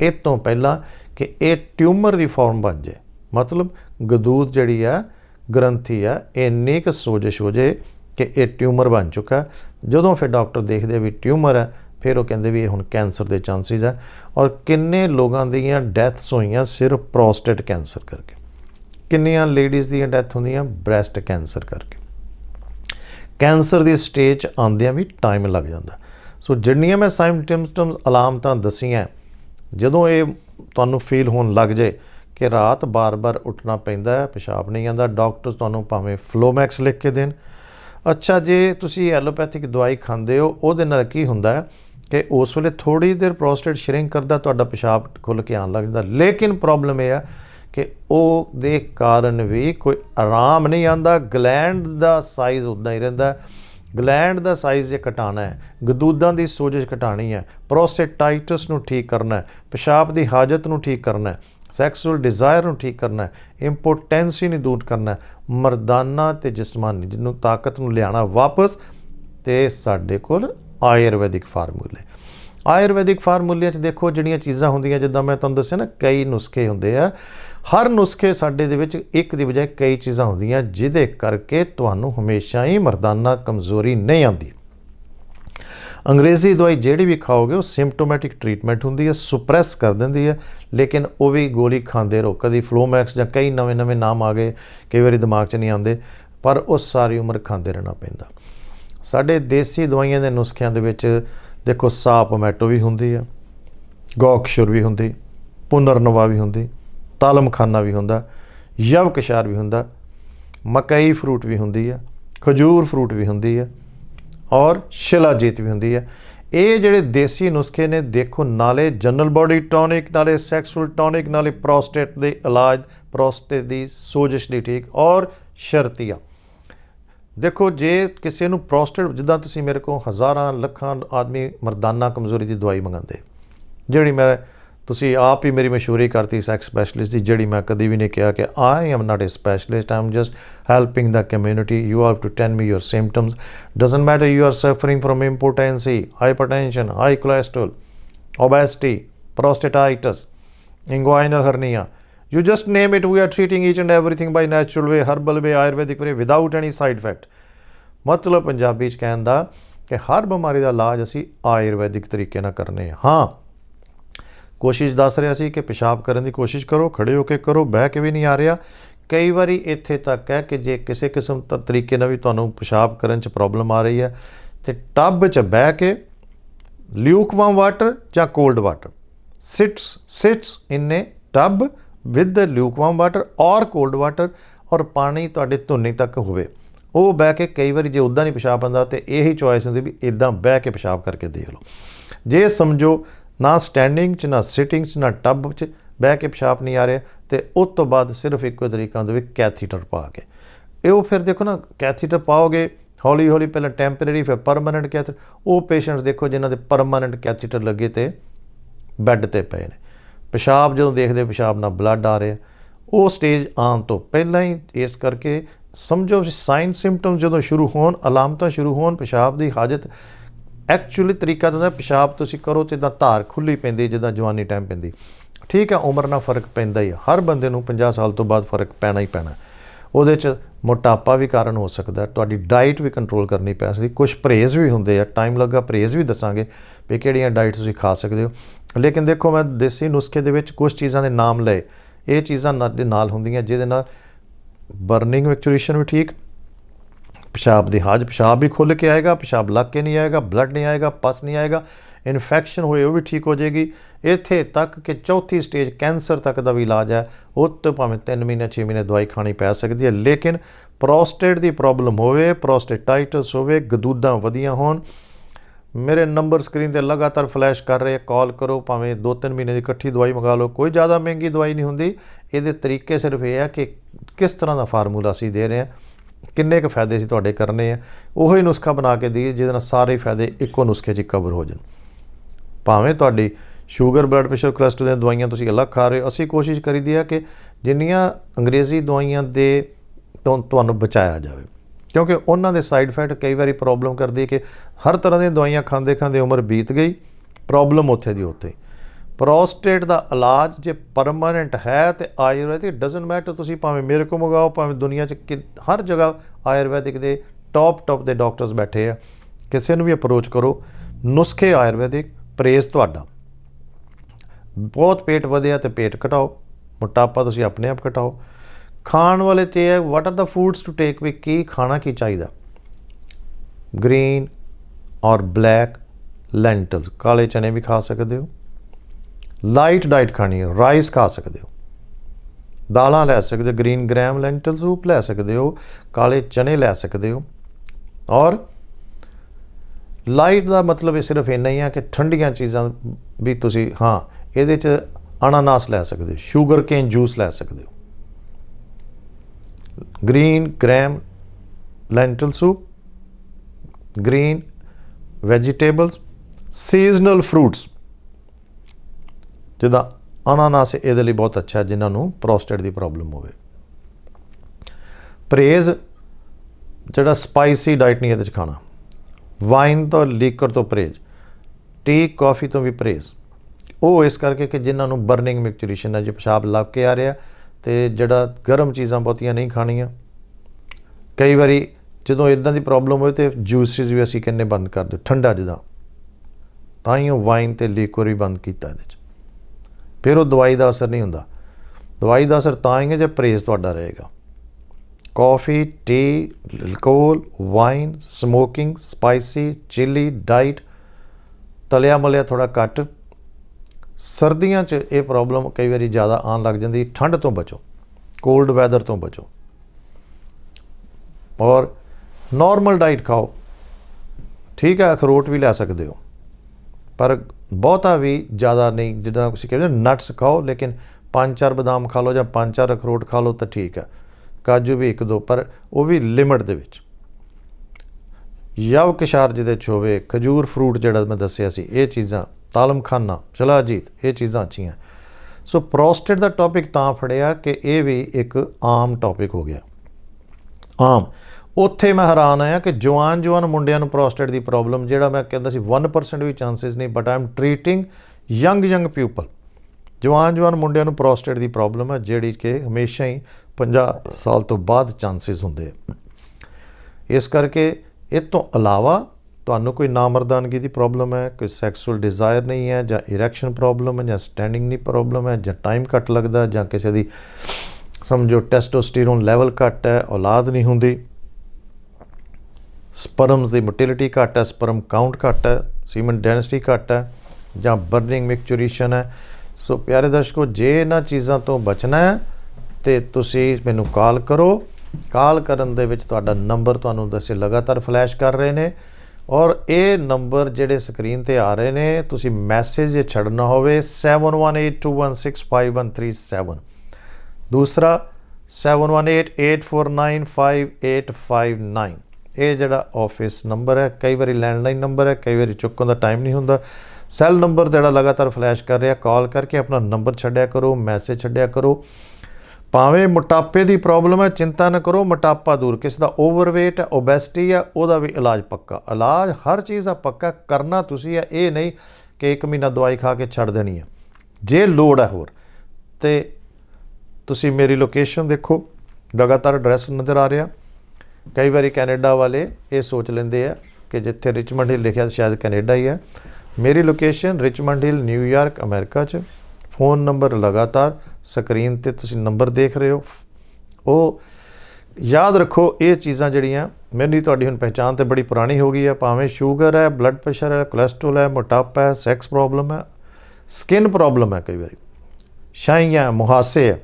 ਇਹ ਤੋਂ ਪਹਿਲਾਂ ਕਿ ਇਹ ਟਿਊਮਰ ਦੀ ਫਾਰਮ ਬਣ ਜਾਏ। ਮਤਲਬ ਗਦੂਦ ਜਿਹੜੀ ਆ, ਗ੍ਰੰਥੀ ਆ ਇੰਨੀ ਕੁ ਸੋਜਸ਼ ਹੋ ਜਾਏ ਕਿ ਇਹ ਟਿਊਮਰ ਬਣ ਚੁੱਕਾ। ਜਦੋਂ ਫਿਰ ਡਾਕਟਰ ਦੇਖਦੇ ਵੀ ਟਿਊਮਰ ਹੈ ਫਿਰ ਉਹ ਕਹਿੰਦੇ ਵੀ ਇਹ ਹੁਣ ਕੈਂਸਰ ਦੇ ਚਾਂਸਸ ਹੈ ਔਰ ਕਿੰਨੇ ਲੋਕਾਂ ਦੀਆਂ ਡੈਥਸ ਹੋਈਆਂ ਸਿਰਫ ਪ੍ਰੋਸਟੇਟ ਕੈਂਸਰ ਕਰਕੇ। ਕਿੰਨੀਆਂ ਲੇਡੀਜ਼ ਦੀਆਂ ਡੈਥ ਹੁੰਦੀਆਂ? ਬ੍ਰੈਸਟ ਕੈਂਸਰ ਕਰਕੇ। ਕੈਂਸਰ ਦੀ ਸਟੇਜ ਆਉਂਦਿਆਂ ਵੀ ਟਾਈਮ ਲੱਗ ਜਾਂਦਾ। ਸੋ ਜਿੰਨੀਆਂ ਮੈਂ ਸਿੰਪਟਮਸ ਅਲਾਮਤਾਂ ਦਸੀਆਂ, ਜਦੋਂ ਇਹ ਤੁਹਾਨੂੰ ਫੀਲ ਹੋਣ ਲੱਗ ਜੇ ਕਿ ਰਾਤ ਬਾਰ-ਬਾਰ ਉੱਠਣਾ ਪੈਂਦਾ ਹੈ ਪਿਸ਼ਾਬ ਨਹੀਂ ਆਉਂਦਾ ਡਾਕਟਰ ਤੁਹਾਨੂੰ ਭਾਵੇਂ ਫਲੋਮੈਕਸ ਲਿਖ ਕੇ ਦੇਣ। ਅੱਛਾ, ਜੇ ਤੁਸੀਂ ਐਲੋਪੈਥਿਕ ਦਵਾਈ ਖਾਂਦੇ ਹੋ, ਉਹਦੇ ਨਾਲ ਕੀ ਹੁੰਦਾ ਹੈ ਕਿ ਉਸ ਵੇਲੇ ਥੋੜੀ ਦੇਰ ਪ੍ਰੋਸਟੇਟ ਸ਼ਰਿੰਕ ਕਰਦਾ, ਤੁਹਾਡਾ ਪਿਸ਼ਾਬ ਖੁੱਲ ਕੇ ਆਉਣ ਲੱਗ ਜਾਂਦਾ। ਲੇਕਿਨ ਪ੍ਰੋਬਲਮ ਇਹ ਆ ਕਿ ਉਹ ਦੇ ਕਾਰਨ ਵੀ ਕੋਈ ਆਰਾਮ ਨਹੀਂ ਆਂਦਾ ਗਲੈਂਡ ਦਾ ਸਾਈਜ਼ ਉਦਾਂ ਹੀ ਰਹਿੰਦਾ ਗਲੈਂਡ ਦਾ ਸਾਈਜ਼ ਜੇ ਘਟਾਣਾ ਹੈ, ਗਦੂਦਾਂ ਦੀ ਸੋਜਸ਼ ਘਟਾਣੀ ਹੈ ਪ੍ਰੋਸਟੇਟਾਈਟਸ ਨੂੰ ਠੀਕ ਕਰਨਾ ਹੈ, ਪਿਸ਼ਾਬ ਦੀ ਹਾਜਤ ਨੂੰ ਠੀਕ ਕਰਨਾ ਹੈ ਸੈਕਸੁਅਲ ਡਿਜ਼ਾਇਰ ਨੂੰ ਠੀਕ ਕਰਨਾ ਹੈ ਇੰਪੋਟੈਂਸੀ ਨੂੰ ਦੂਰ ਕਰਨਾ ਹੈ, ਮਰਦਾਨਾ ਤੇ ਜਿਸਮਾਨੀ ਜਿਹਨੂੰ ਤਾਕਤ ਨੂੰ ਲਿਆਣਾ ਵਾਪਸ, ਤੇ ਸਾਡੇ ਕੋਲ ਆਯੁਰਵੈਦਿਕ ਫਾਰਮੂਲੇ। ਆਯੁਰਵੈਦਿਕ ਫਾਰਮੂਲਿਆਂ 'ਚ ਦੇਖੋ ਜਿਹੜੀਆਂ ਚੀਜ਼ਾਂ ਹੁੰਦੀਆਂ, ਜਿੱਦਾਂ ਮੈਂ ਤੁਹਾਨੂੰ ਦੱਸਿਆ ਨਾ, ਕਈ ਨੁਸਖੇ ਹੁੰਦੇ ਆ। ਹਰ ਨੁਸਖੇ ਸਾਡੇ ਦੇ ਵਿੱਚ ਇੱਕ ਦੀ ਬਜਾਏ ਕਈ ਚੀਜ਼ਾਂ ਹੁੰਦੀਆਂ, ਜਿਹਦੇ ਕਰਕੇ ਤੁਹਾਨੂੰ ਹਮੇਸ਼ਾ ਹੀ ਮਰਦਾਨਾ ਕਮਜ਼ੋਰੀ ਨਹੀਂ ਆਉਂਦੀ। ਅੰਗਰੇਜ਼ੀ ਦਵਾਈ ਜਿਹੜੀ ਵੀ ਖਾਓਗੇ, ਉਹ ਸਿੰਪਟੋਮੈਟਿਕ ਟ੍ਰੀਟਮੈਂਟ ਹੁੰਦੀ ਹੈ ਸੁਪਰੈਸ ਕਰ ਦਿੰਦੀ ਹੈ, ਲੇਕਿਨ ਉਹ ਵੀ ਗੋਲੀ ਖਾਂਦੇ ਰਹੋ। ਕਦੀ ਫਲੋਮੈਕਸ ਜਾਂ ਕਈ ਨਵੇਂ-ਨਵੇਂ ਨਾਮ ਆ ਗਏ, ਕਈ ਵਾਰੀ ਦਿਮਾਗ 'ਚ ਨਹੀਂ ਆਉਂਦੇ, ਪਰ ਉਹ ਸਾਰੀ ਉਮਰ ਖਾਂਦੇ ਰਹਿਣਾ ਪੈਂਦਾ। ਸਾਡੇ ਦੇਸੀ ਦਵਾਈਆਂ ਦੇ ਨੁਸਖਿਆਂ ਦੇ ਵਿੱਚ ਦੇਖੋ ਸਾਪਮੈਟੋ ਵੀ ਹੁੰਦੀ ਆ ਗੋਕਸ਼ੁਰ ਵੀ ਹੁੰਦੀ, ਪੁਨਰਨਵਾ ਵੀ ਹੁੰਦੀ, ਤਾਲਮਖਾਨਾ ਵੀ ਹੁੰਦਾ, ਯਵਕਸ਼ਾਰ ਵੀ ਹੁੰਦਾ, ਮਕਈ ਫਰੂਟ ਵੀ ਹੁੰਦੀ ਆ, ਖਜੂਰ ਫਰੂਟ ਵੀ ਹੁੰਦੀ ਆ, ਔਰ ਸ਼ਿਲਾਜੀਤ ਵੀ ਹੁੰਦੀ ਹੈ ਇਹ ਜਿਹੜੇ ਦੇਸੀ ਨੁਸਖੇ ਨੇ, ਦੇਖੋ, ਨਾਲੇ ਜਨਰਲ ਬਾਡੀ ਟੌਨਿਕ, ਨਾਲੇ ਸੈਕਸੁਅਲ ਟੌਨਿਕ, ਨਾਲੇ ਪ੍ਰੋਸਟੇਟ ਦੇ ਇਲਾਜ, ਪ੍ਰੋਸਟੇਟ ਦੀ ਸੋਜਸ਼ ਲਈ ਠੀਕ, ਔਰ ਸ਼ਰਤੀਆ। ਦੇਖੋ, ਜੇ ਕਿਸੇ ਨੂੰ ਪ੍ਰੋਸਟੇਟ ਜਿੱਦਾਂ ਤੁਸੀਂ ਮੇਰੇ ਕੋਲ ਹਜ਼ਾਰਾਂ, ਲੱਖਾਂ ਆਦਮੀ ਮਰਦਾਨਾ ਕਮਜ਼ੋਰੀ ਦੀ ਦਵਾਈ ਮੰਗਾਉਂਦੇ, ਜਿਹੜੀ ਮੈਂ, ਤੁਸੀਂ ਆਪ ਹੀ ਮੇਰੀ ਮਸ਼ਹੂਰੀ ਕਰਤੀ ਸੈਕਸ ਸਪੈਸ਼ਲਿਸਟ ਦੀ, ਜਿਹੜੀ ਮੈਂ ਕਦੀ ਵੀ ਨਹੀਂ ਕਿਹਾ ਕਿ I am not a specialist I am just helping the community you have to tell me your symptoms doesn't matter you are suffering from impotency hypertension high cholesterol obesity prostatitis inguinal hernia You just name it, we are treating each and everything by natural way, herbal way, Ayurvedic way, without any side effect. ਮਤਲਬ ਪੰਜਾਬੀ ਚ ਕਹਿਣ ਦਾ ਕਿ ਹਰ ਬਿਮਾਰੀ ਦਾ ਇਲਾਜ ਅਸੀਂ ਆਯੁਰਵੈਦਿਕ ਤਰੀਕੇ ਨਾਲ ਕਰਨੇ ਹਾਂ ਕੋਸ਼ਿਸ਼ ਦੱਸ ਰਿਹਾ ਸੀ ਕਿ ਪਿਸ਼ਾਬ ਕਰਨ ਦੀ ਕੋਸ਼ਿਸ਼ ਕਰੋ ਖੜੇ ਹੋ ਕੇ ਕਰੋ ਬਹਿ ਕੇ ਵੀ ਨਹੀਂ ਆ ਰਿਹਾ ਕਈ ਵਾਰੀ ਇੱਥੇ ਤੱਕ ਹੈ ਕਿ ਜੇ ਕਿਸੇ ਕਿਸਮ ਦਾ ਤਰੀਕੇ ਨਾਲ ਵੀ ਤੁਹਾਨੂੰ ਪਿਸ਼ਾਬ ਕਰਨ 'ਚ ਪ੍ਰੋਬਲਮ ਆ ਰਹੀ ਹੈ ਤੇ ਟੱਬ 'ਚ ਬਹਿ ਕੇ ਲਿਊਕਵਾਮ ਵਾਟਰ ਜਾਂ cold water sitz sitz in tub with with the lukewarm water or cold ਔਰ ਪਾਣੀ ਤੁਹਾਡੇ ਧੁੰਨੀ ਤੱਕ ਹੋਵੇ। ਉਹ ਬਹਿ ਕੇ ਕਈ ਵਾਰੀ ਜੇ ਉਦਾਂ ਨਹੀਂ ਪਿਸ਼ਾਬ ਆਉਂਦਾ ਤੇ ਇਹੀ ਚੋਇਸ ਹੁੰਦੀ ਵੀ ਇਦਾਂ ਬਹਿ ਕੇ ਪਿਸ਼ਾਬ ਕਰਕੇ ਦੇਖ ਲਓ। ਜੇ ਸਮਝੋ ਨਾ ਸਟੈਂਡਿੰਗ 'ਚ, ਨਾ ਸਿਟਿੰਗ 'ਚ, ਨਾ ਟੱਬ 'ਚ ਬਹਿ ਕੇ ਪਿਸ਼ਾਬ ਨਹੀਂ ਆ ਰਿਹਾ ਤੇ ਉਸ ਤੋਂ ਬਾਅਦ ਸਿਰਫ ਇੱਕੋ ਤਰੀਕਾ ਹੁੰਦਾ ਵੀ ਕੈਥੀਟਰ ਪਾ ਕੇ। ਇਹ ਉਹ ਫਿਰ ਦੇਖੋ ਨਾ ਕੈਥੀਟਰ ਪਾਓਗੇ ਹੌਲੀ ਹੌਲੀ ਪਹਿਲਾਂ ਟੈਂਪਰੇਰੀ ਫਿਰ ਪਰਮਨੈਂਟ ਕੈਥੀਟਰ ਉਹ ਪੇਸ਼ੈਂਟਸ ਦੇਖੋ ਜਿਨ੍ਹਾਂ ਦੇ ਪਰਮਨੈਂਟ ਕੈਥੀਟਰ ਲੱਗੇ ਤੇ ਬੈੱਡ ਤੇ ਪਏ ਨੇ। ਪਿਸ਼ਾਬ ਜਦੋਂ ਦੇਖਦੇ ਪਿਸ਼ਾਬ ਨਾਲ ਬਲੱਡ ਆ ਰਿਹਾ। ਉਹ ਸਟੇਜ ਆਉਣ ਤੋਂ ਪਹਿਲਾਂ ਹੀ ਇਸ ਕਰਕੇ ਸਮਝੋ ਸਾਈਨ ਸਿੰਪਟਮ ਜਦੋਂ ਸ਼ੁਰੂ ਹੋਣ, ਅਲਾਮਤਾਂ ਸ਼ੁਰੂ ਹੋਣ, ਪਿਸ਼ਾਬ ਦੀ ਹਾਜਤ ਐਕਚੁਅਲੀ ਤਰੀਕਾ ਤਾਂ ਹੁੰਦਾ ਪਿਸ਼ਾਬ ਤੁਸੀਂ ਕਰੋ ਤੇ ਤਾਂ ਧਾਰ ਖੁੱਲੀ ਪੈਂਦੀ, ਜਿੱਦਾਂ ਜਵਾਨੀ ਟਾਈਮ ਪੈਂਦੀ। ਠੀਕ ਹੈ, ਉਮਰ ਨਾਲ ਫ਼ਰਕ ਪੈਂਦਾ ਹੀ ਹੈ ਹਰ ਬੰਦੇ ਨੂੰ 50 ਸਾਲ ਤੋਂ ਬਾਅਦ ਫ਼ਰਕ ਪੈਣਾ ਹੀ ਪੈਣਾ। ਉਹਦੇ ਚ ਮੋਟਾਪਾ ਵੀ ਕਾਰਨ ਹੋ ਸਕਦਾ, ਤੁਹਾਡੀ ਡਾਈਟ ਵੀ ਕੰਟਰੋਲ ਕਰਨੀ ਪੈ ਸਕਦੀ। ਕੁਝ ਪਰਹੇਜ਼ ਵੀ ਹੁੰਦੇ ਆ ਟਾਈਮ ਲੱਗਾ ਪਰਹੇਜ਼ ਵੀ ਦੱਸਾਂਗੇ ਵੀ ਕਿਹੜੀਆਂ ਡਾਈਟ ਤੁਸੀਂ ਖਾ ਸਕਦੇ ਹੋ। ਲੇਕਿਨ ਦੇਖੋ ਮੈਂ ਦੇਸੀ ਨੁਸਖੇ ਦੇ ਵਿੱਚ ਕੁਝ ਚੀਜ਼ਾਂ ਦੇ ਨਾਮ ਲਏ। ਇਹ ਚੀਜ਼ਾਂ ਨਾਲ ਦੇ ਨਾਲ ਹੁੰਦੀਆਂ, ਜਿਹਦੇ ਨਾਲ ਬਰਨਿੰਗ ਐਕਚੁਏਸ਼ਨ ਵੀ ਠੀਕ, ਪਿਸ਼ਾਬ ਦੀ ਹਾਜ, ਪਿਸ਼ਾਬ ਵੀ ਖੁੱਲ ਕੇ ਆਏਗਾ, ਪਿਸ਼ਾਬ ਲੱਗ ਕੇ ਨਹੀਂ ਆਏਗਾ, ਬਲੱਡ ਨਹੀਂ ਆਏਗਾ, ਪਸ ਨਹੀਂ ਆਏਗਾ, ਇਨਫੈਕਸ਼ਨ ਹੋਏ ਉਹ ਵੀ ਠੀਕ ਹੋ ਜਾਏਗੀ। ਇੱਥੇ ਤੱਕ ਕਿ ਚੌਥੀ ਸਟੇਜ ਕੈਂਸਰ ਤੱਕ ਦਾ ਵੀ ਇਲਾਜ ਹੈ, ਉਹ ਤੋਂ ਭਾਵੇਂ 3 ਮਹੀਨੇ 6 ਮਹੀਨੇ ਦਵਾਈ ਖਾਣੀ ਪੈ ਸਕਦੀ ਹੈ, ਲੇਕਿਨ ਪ੍ਰੋਸਟੇਟ ਦੀ ਪ੍ਰੋਬਲਮ ਹੋਵੇ, ਪ੍ਰੋਸਟੇਟਾਈਟਸ ਹੋਵੇ, ਗਦੂਦਾਂ ਵਧੀਆਂ ਹੋਣ ਮੇਰੇ ਨੰਬਰ ਸਕਰੀਨ ਤੇ ਲਗਾਤਾਰ ਫਲੈਸ਼ ਕਰ ਰਹੇ ਕਾਲ ਕਰੋ, ਭਾਵੇਂ 2-3 ਮਹੀਨੇ ਦੀ ਇਕੱਠੀ ਦਵਾਈ ਮੰਗਾ ਲਓ। ਕੋਈ ਜ਼ਿਆਦਾ ਮਹਿੰਗੀ ਦਵਾਈ ਨਹੀਂ ਹੁੰਦੀ। ਇਹਦੇ ਤਰੀਕੇ ਸਿਰਫ ਇਹ ਹੈ ਕਿ ਕਿਸ ਤਰ੍ਹਾਂ ਦਾ ਫਾਰਮੂਲਾ ਅਸੀਂ ਦੇ ਰਹੇ ਹਾਂ ਕਿੰਨੇ ਕੁ ਫਾਇਦੇ ਅਸੀਂ ਤੁਹਾਡੇ ਕਰਨੇ ਆ ਹੀ ਨੁਸਖਾ ਬਣਾ ਕੇ ਦਈਏ, ਜਿਹਦੇ ਨਾਲ ਸਾਰੇ ਫਾਇਦੇ ਇੱਕੋ ਨੁਸਖੇ 'ਚ ਕਵਰ ਹੋ ਜਾਣ। ਭਾਵੇਂ ਤੁਹਾਡੀ ਸ਼ੂਗਰ, ਬਲੱਡ ਪ੍ਰੈਸ਼ਰ ਕੋਲੇਸਟ੍ਰੋਲ ਦੀਆਂ ਦਵਾਈਆਂ ਤੁਸੀਂ ਅਲੱਗ ਖਾ ਰਹੇ ਹੋ, ਅਸੀਂ ਕੋਸ਼ਿਸ਼ ਕਰੀਦੀ ਹੈ ਕਿ ਜਿੰਨੀਆਂ ਅੰਗਰੇਜ਼ੀ ਦਵਾਈਆਂ ਦੇ ਤੋਂ ਤੁਹਾਨੂੰ ਬਚਾਇਆ ਜਾਵੇ। ਕਿਉਂਕਿ ਉਹਨਾਂ ਦੇ ਸਾਈਡ ਇਫੈਕਟ ਕਈ ਵਾਰੀ ਪ੍ਰੋਬਲਮ ਕਰਦੀ ਹੈ ਕਿ ਹਰ ਤਰ੍ਹਾਂ ਦੀਆਂ ਦਵਾਈਆਂ ਖਾਂਦੇ ਖਾਂਦੇ ਉਮਰ ਬੀਤ ਗਈ ਪ੍ਰੋਬਲਮ ਉੱਥੇ ਦੀ ਉੱਥੇ। ਪ੍ਰੋਸਟੇਟ ਦਾ ਇਲਾਜ ਜੇ ਪਰਮਨੈਂਟ ਹੈ ਤੇ ਆਯੁਰਵੈਦਿਕ ਡਸਨਟ ਮੈਟਰ ਤੁਸੀਂ ਭਾਵੇਂ ਮੇਰੇ ਕੋਲ ਮੰਗਾਓ ਭਾਵੇਂ ਦੁਨੀਆ 'ਚ ਕਿ- ਹਰ ਜਗ੍ਹਾ ਆਯੁਰਵੈਦਿਕ ਦੇ ਟੌਪ ਟੌਪ ਦੇ ਡਾਕਟਰਸ ਬੈਠੇ ਆ, ਕਿਸੇ ਨੂੰ ਵੀ ਅਪਰੋਚ ਕਰੋ, ਨੁਸਖੇ ਆਯੁਰਵੈਦਿਕ, ਪ੍ਰੇਜ਼ ਤੁਹਾਡਾ। ਬਹੁਤ ਪੇਟ ਵਧਿਆ ਤੇ ਪੇਟ ਘਟਾਓ, ਮੋਟਾਪਾ ਤੁਸੀਂ ਆਪਣੇ ਆਪ ਘਟਾਓ। ਖਾਣ ਵਾਲੇ ਤੇ ਹੈ what are the foods to take ਵੀ ਕੀ ਖਾਣਾ, ਕੀ ਚਾਹੀਦਾ? ਗ੍ਰੀਨ ਔਰ ਬਲੈਕ ਲੈਂਟਲਸ ਕਾਲੇ ਚਨੇ ਵੀ ਖਾ ਸਕਦੇ ਹੋ। ਲਾਈਟ ਡਾਈਟ ਖਾਣੀ ਹੈ ਰਾਈਸ ਖਾ ਸਕਦੇ ਹੋ। ਦਾਲਾਂ ਲੈ ਸਕਦੇ ਹੋ ਗ੍ਰੀਨ ਗ੍ਰੈਮ ਲੈਂਟਲ ਸੂਪ ਲੈ ਸਕਦੇ ਹੋ, ਕਾਲੇ ਚਨੇ ਲੈ ਸਕਦੇ ਹੋ। ਔਰ ਲਾਈਟ ਦਾ ਮਤਲਬ ਇਹ ਸਿਰਫ ਇੰਨਾ ਹੀ ਆ ਕਿ ਠੰਡੀਆਂ ਚੀਜ਼ਾਂ ਵੀ ਤੁਸੀਂ, ਹਾਂ, ਇਹਦੇ ਚ ਅਨਾਨਾਸ ਲੈ ਸਕਦੇ ਹੋ ਸ਼ੂਗਰ ਕੇਨ ਜੂਸ ਲੈ ਸਕਦੇ ਹੋ। Green gram lentil soup green vegetables seasonal fruits ਜਿੱਦਾਂ ਅਨਾਨਾਸ ਇਹਦੇ ਲਈ ਬਹੁਤ ਅੱਛਾ ਹੈ, ਜਿਨ੍ਹਾਂ ਨੂੰ ਪ੍ਰੋਸਟੇਟ ਦੀ ਪ੍ਰੋਬਲਮ ਹੋਵੇ। ਪਰਹੇਜ਼ ਜਿਹੜਾ ਸਪਾਈਸੀ ਡਾਈਟ ਨਹੀਂ ਇਹਦੇ ਚ ਖਾਣਾ। ਵਾਈਨ ਤੋਂ ਲੀਕਰ ਤੋਂ ਪਰਹੇਜ਼ ਟੀ ਕਾਫੀ ਤੋਂ ਵੀ ਪਰਹੇਜ਼ ਉਹ ਇਸ ਕਰਕੇ ਕਿ ਜਿਨ੍ਹਾਂ ਨੂੰ ਬਰਨਿੰਗ ਮਿਕਚੁਰੇਸ਼ਨ ਹੈ, ਜੇ ਪਿਸ਼ਾਬ ਲੱਗ ਕੇ ਆ ਰਿਹਾ ਤੇ ਜਿਹੜਾ ਗਰਮ ਚੀਜ਼ਾਂ ਬਹੁਤੀਆਂ ਨਹੀਂ ਖਾਣੀਆਂ। ਕਈ ਵਾਰੀ ਜਦੋਂ ਇਦਾਂ ਦੀ ਪ੍ਰੋਬਲਮ ਹੋਵੇ ਤੇ ਜੂਸਿਸ ਵੀ ਅਸੀਂ ਕਿੰਨੇ ਬੰਦ ਕਰ ਦਿਓ, ਠੰਡਾ ਜਿੱਦਾਂ ਤਾਂ ਹੀ ਉਹ ਵਾਈਨ ਤੇ ਲੀਕਰ ਵੀ ਬੰਦ ਕੀਤਾ ਇਹਦੇ ਚ। ਫਿਰ ਉਹ ਦਵਾਈ ਦਾ ਅਸਰ ਨਹੀਂ ਹੁੰਦਾ। ਦਵਾਈ ਦਾ ਅਸਰ ਤਾਂ ਹੀ ਹੈ ਜੇ ਪਰਹੇਜ਼ ਤੁਹਾਡਾ ਰਹੇਗਾ। Coffee tea alcohol wine smoking spicy chilli diet ਤਲਿਆ ਮਲਿਆ ਥੋੜਾ ਘੱਟ ਸਰਦੀਆਂ 'ਚ ਇਹ ਪ੍ਰੋਬਲਮ ਕਈ ਵਾਰੀ ਜ਼ਿਆਦਾ ਆਉਣ ਲੱਗ ਜਾਂਦੀ, ਠੰਡ ਤੋਂ ਬਚੋ ਕੋਲਡ ਵੈਦਰ ਤੋਂ ਬਚੋ। ਔਰ ਨਾਰਮਲ ਡਾਈਟ ਖਾਓ। ਠੀਕ ਹੈ, ਅਖਰੋਟ ਵੀ ਲੈ ਸਕਦੇ ਹੋ। ਪਰ ਬਹੁਤਾ ਵੀ ਜ਼ਿਆਦਾ ਨਹੀਂ, ਜਿੱਦਾਂ ਤੁਸੀਂ ਕਹਿੰਦੇ ਨਟਸ ਖਾਓ, ਲੇਕਿਨ ਪੰਜ ਚਾਰ ਬਦਾਮ ਖਾ ਲਓ ਜਾਂ ਪੰਜ ਚਾਰ ਅਖਰੋਟ ਖਾ ਲਓ ਤਾਂ ਠੀਕ ਹੈ। ਕਾਜੂ ਵੀ ਇੱਕ ਦੋ, ਪਰ ਉਹ ਵੀ ਲਿਮਟ ਦੇ ਵਿੱਚ। ਯਵ ਕਿਸ਼ਾਰ ਜਿਹਦੇ ਚ ਹੋਵੇ, ਖਜੂਰ ਫਰੂਟ ਜਿਹੜਾ ਮੈਂ ਦੱਸਿਆ ਸੀ, ਇਹ ਚੀਜ਼ਾਂ ਤਾਲਮਖਾਨਾ ਖਾਨਾ ਚਲਾਜੀਤ ਇਹ ਚੀਜ਼ਾਂ ਅੱਛੀਆਂ। ਸੋ ਪ੍ਰੋਸਟੇਟ ਦਾ ਟੌਪਿਕ ਤਾਂ ਫੜਿਆ ਕਿ ਇਹ ਵੀ ਇੱਕ ਆਮ ਟੌਪਿਕ ਹੋ ਗਿਆ। ਆਮ। ਉੱਥੇ ਮੈਂ ਹੈਰਾਨ ਆਇਆ ਕਿ ਜਵਾਨ ਜਵਾਨ ਮੁੰਡਿਆਂ ਨੂੰ ਪ੍ਰੋਸਟੇਟ ਦੀ ਪ੍ਰੋਬਲਮ ਜਿਹੜਾ ਮੈਂ ਕਹਿੰਦਾ ਸੀ 1% ਵੀ ਚਾਂਸਸ ਨਹੀਂ but am treating young young people ਜਵਾਨ ਜਵਾਨ ਮੁੰਡਿਆਂ ਨੂੰ ਪ੍ਰੋਸਟੇਟ ਦੀ ਪ੍ਰੋਬਲਮ ਹੈ, ਜਿਹੜੀ ਕਿ ਹਮੇਸ਼ਾ ਹੀ 50 ਸਾਲ ਤੋਂ ਬਾਅਦ ਚਾਂਸਸ ਹੁੰਦੇ ਆ। ਇਸ ਕਰਕੇ ਇਹ ਤੋਂ ਇਲਾਵਾ ਤੁਹਾਨੂੰ ਕੋਈ ਨਾਮਰਦਾਨਗੀ ਦੀ ਪ੍ਰੋਬਲਮ ਹੈ, ਕੋਈ ਸੈਕਸੁਅਲ ਡਿਜ਼ਾਇਰ ਨਹੀਂ ਹੈ, ਜਾਂ ਇਰੈਕਸ਼ਨ ਪ੍ਰੋਬਲਮ ਹੈ, ਜਾਂ ਸਟੈਂਡਿੰਗ ਦੀ ਪ੍ਰੋਬਲਮ ਹੈ, ਜਾਂ ਟਾਈਮ ਘੱਟ ਲੱਗਦਾ, ਜਾਂ ਕਿਸੇ ਦੀ, ਸਮਝੋ ਟੈਸਟੋਸਟੀਰੋਨ ਲੈਵਲ ਘੱਟ ਹੈ, ਔਲਾਦ ਨਹੀਂ ਹੁੰਦੀ ਸਪਰਮਸ ਦੀ ਮੋਟਿਲਿਟੀ ਘੱਟ ਹੈ ਸਪਰਮ ਕਾਊਂਟ ਘੱਟ ਹੈ ਸੀਮਨ ਡੈਂਸਿਟੀ ਘੱਟ ਹੈ, ਜਾਂ ਬਰਨਿੰਗ ਮਿਕਚੁਰੇਸ਼ਨ ਹੈ। ਸੋ ਪਿਆਰੇ ਦਰਸ਼ਕੋ, ਜੇ ਇਹਨਾਂ ਚੀਜ਼ਾਂ ਤੋਂ ਬਚਣਾ ਹੈ, ਤੇ ਤੁਸੀਂ ਮੈਨੂੰ ਕਾਲ ਕਰੋ। ਕਾਲ ਕਰਨ ਦੇ ਵਿੱਚ ਤੁਹਾਡਾ ਨੰਬਰ ਤੁਹਾਨੂੰ ਦੱਸੇ ਲਗਾਤਾਰ ਫਲੈਸ਼ ਕਰ ਰਹੇ ਨੇ। ਔਰ ਇਹ ਨੰਬਰ ਜਿਹੜੇ ਸਕਰੀਨ ਤੇ ਆ ਰਹੇ ਨੇ, ਤੁਸੀਂ ਮੈਸੇਜ ਛੱਡਣਾ ਹੋਵੇ 7182165137 ਦੂਸਰਾ 7188495859 ਇਹ ਜਿਹੜਾ ਆਫਿਸ ਨੰਬਰ ਹੈ, ਕਈ ਵਾਰੀ ਲੈਂਡਲਾਈਨ ਨੰਬਰ ਹੈ, ਕਈ ਵਾਰੀ ਚੁੱਕਣ ਦਾ ਟਾਈਮ ਨਹੀਂ ਹੁੰਦਾ। ਸੈੱਲ ਨੰਬਰ ਜਿਹੜਾ ਲਗਾਤਾਰ ਫਲੈਸ਼ ਕਰ ਰਿਹਾ ਕਾਲ ਕਰਕੇ ਆਪਣਾ ਨੰਬਰ ਛੱਡਿਆ ਕਰੋ ਮੈਸੇਜ ਛੱਡਿਆ ਕਰੋ। ਭਾਵੇਂ ਮੋਟਾਪੇ ਦੀ ਪ੍ਰੋਬਲਮ ਹੈ, ਚਿੰਤਾ ਨਾ ਕਰੋ, ਮੋਟਾਪਾ ਦੂਰ। ਕਿਸੇ ਦਾ ਓਵਰਵੇਟ ਹੈ ਓਬੈਸਿਟੀ ਹੈ, ਉਹਦਾ ਵੀ ਇਲਾਜ ਪੱਕਾ। ਇਲਾਜ ਹਰ ਚੀਜ਼ ਦਾ ਪੱਕਾ, ਕਰਨਾ ਤੁਸੀਂ ਹੈ, ਇਹ ਨਹੀਂ ਕਿ ਇੱਕ ਮਹੀਨਾ ਦਵਾਈ ਖਾ ਕੇ ਛੱਡ ਦੇਣੀ ਹੈ। ਜੇ ਲੋੜ ਹੈ ਹੋਰ, ਤੇ ਤੁਸੀਂ ਮੇਰੀ ਲੋਕੇਸ਼ਨ ਦੇਖੋ। ਲਗਾਤਾਰ ਐਡਰੈਸ ਨਜ਼ਰ ਆ ਰਿਹਾ। ਕਈ ਵਾਰੀ ਕੈਨੇਡਾ ਵਾਲੇ ਇਹ ਸੋਚ ਲੈਂਦੇ ਆ ਕਿ ਜਿੱਥੇ ਰਿਚਮੰਡ ਹਿਲ ਲਿਖਿਆ, ਸ਼ਾਇਦ ਕੈਨੇਡਾ ਹੀ ਹੈ। ਮੇਰੀ location Richmond Hill New York America 'ਚ। ਫੋਨ ਨੰਬਰ ਲਗਾਤਾਰ ਸਕਰੀਨ ਤੇ ਤੁਸੀਂ ਨੰਬਰ ਦੇਖ ਰਹੇ ਹੋ। ਉਹ ਯਾਦ ਰੱਖੋ, ਇਹ ਚੀਜ਼ਾਂ ਜਿਹੜੀਆਂ ਮੇਰੀ ਤੁਹਾਡੀ ਹੁਣ ਪਹਿਚਾਨ ਤੇ ਬੜੀ ਪੁਰਾਣੀ ਹੋ ਗਈ ਹੈ ਭਾਵੇਂ ਸ਼ੂਗਰ ਹੈ ਬਲੱਡ ਪ੍ਰੈਸ਼ਰ ਹੈ ਕੋਲੇਸਟ੍ਰੋਲ ਹੈ, ਮੋਟਾਪਾ ਹੈ ਸੈਕਸ ਪ੍ਰੋਬਲਮ ਹੈ ਸਕਿਨ ਪ੍ਰੋਬਲਮ ਹੈ ਕਈ ਵਾਰੀ। ਛਾਈਆਂ, ਮੁਹਾਸੇ ਹੈ।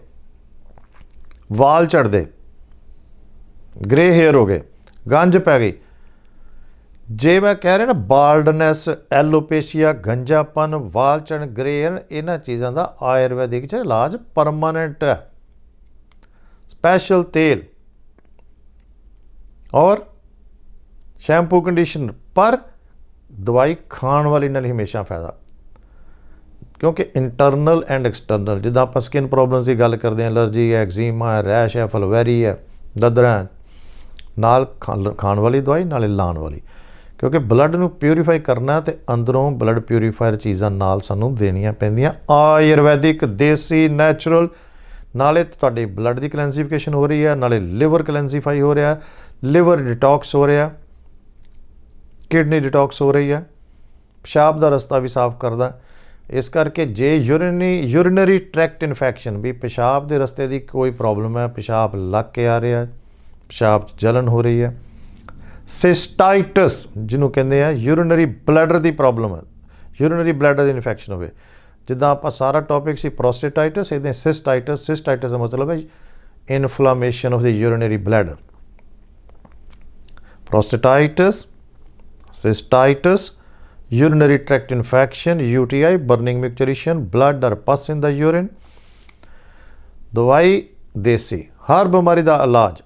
ਵਾਲ ਝੜਦੇ ਗ੍ਰੇ ਹੇਅਰ ਹੋ ਗਏ, ਗੰਜ ਪੈ ਗਈ। ਜੇ ਮੈਂ ਕਹਿ ਰਿਹਾ ਨਾ ਬਾਲਡਨੈਸ ਐਲੋਪੇਸ਼ੀਆ ਗੰਜਾਪਨ, ਵਾਲਚਣ, ਗ੍ਰੇਨ, ਇਹਨਾਂ ਚੀਜ਼ਾਂ ਦਾ ਆਯੁਰਵੈਦਿਕ ਚ ਇਲਾਜ ਪਰਮਾਨੈਂਟ ਹੈ। ਸਪੈਸ਼ਲ ਤੇਲ। ਔਰ ਸ਼ੈਂਪੂ ਕੰਡੀਸ਼ਨਰ ਪਰ ਦਵਾਈ ਖਾਣ ਵਾਲੀ ਨਾਲ ਹਮੇਸ਼ਾ ਫਾਇਦਾ। ਕਿਉਂਕਿ ਇੰਟਰਨਲ ਐਂਡ ਐਕਸਟਰਨਲ ਜਿੱਦਾਂ ਆਪਾਂ ਸਕਿਨ ਪ੍ਰੋਬਲਮਸ ਦੀ ਗੱਲ ਕਰਦੇ ਹਾਂ ਅਲਰਜੀ ਹੈ ਐਗਜ਼ੀਮਾ ਹੈ, ਰੈਸ਼ ਹੈ, ਫਲਵੈਰੀ ਹੈ ਦਦਰਾਂ ਨਾਲ ਖਾਣ ਵਾਲੀ ਦਵਾਈ, ਨਾਲੇ ਲਾਣ ਵਾਲੀ। ਕਿਉਂਕਿ ਬਲੱਡ ਨੂੰ ਪਿਊਰੀਫਾਈ ਕਰਨਾ ਤੇ ਅੰਦਰੋਂ ਬਲੱਡ ਪਿਊਰੀਫਾਇਰ ਚੀਜ਼ਾਂ ਨਾਲ ਸਾਨੂੰ ਦੇਣੀਆਂ ਪੈਂਦੀਆਂ। ਆਯੁਰਵੈਦਿਕ, ਦੇਸੀ ਨੈਚੁਰਲ ਨਾਲੇ ਤੁਹਾਡੇ ਬਲੱਡ ਦੀ ਕਲੈਂਸੀਫਿਕੇਸ਼ਨ ਹੋ ਰਹੀ ਹੈ, ਨਾਲੇ ਲਿਵਰ ਕਲੈਂਸੀਫਾਈ ਹੋ ਰਿਹਾ ਲਿਵਰ ਡਿਟੌਕਸ ਹੋ ਰਿਹਾ ਕਿਡਨੀ ਡਿਟੌਕਸ ਹੋ ਰਹੀ ਹੈ, ਪਿਸ਼ਾਬ ਦਾ ਰਸਤਾ ਵੀ ਸਾਫ਼ ਕਰਦਾ। ਇਸ ਕਰਕੇ ਜੇ ਯੂਰਿਨੀ ਯੂਰਿਨਰੀ ਟ੍ਰੈਕਟ ਇਨਫੈਕਸ਼ਨ ਵੀ ਪਿਸ਼ਾਬ ਦੇ ਰਸਤੇ ਦੀ ਕੋਈ ਪ੍ਰੋਬਲਮ ਹੈ, ਪਿਸ਼ਾਬ ਲੱਗ ਕੇ ਆ ਰਿਹਾ ਹੈ, ਪਿਸ਼ਾਬ 'ਚ ਜਲਨ ਹੋ ਰਹੀ ਹੈ ਸਿਸਟਾਈਟਸ ਜਿਹਨੂੰ ਕਹਿੰਦੇ ਆ ਯੂਰਿਨਰੀ ਬਲੈਡਰ ਦੀ ਪ੍ਰੋਬਲਮ ਹੈ ਯੂਰੀਨਰੀ ਬਲੈਡਰ ਦੀ ਇਨਫੈਕਸ਼ਨ ਹੋਵੇ। ਜਿੱਦਾਂ ਆਪਾਂ ਸਾਰਾ ਟੌਪਿਕ ਸੀ ਪ੍ਰੋਸਟੇਟਾਈਟਸ ਇਹਦੇ ਸਿਸਟਾਈਟਸ ਸਿਸਟਾਈਟਸ ਦਾ ਮਤਲਬ ਹੈ inflammation of the urinary bladder prostatitis, cystitis, urinary tract infection, UTI, burning micturition, blood or pus in the urine. ਦਵਾਈ ਦੇਸੀ ਹਰ ਬਿਮਾਰੀ ਦਾ ਇਲਾਜ।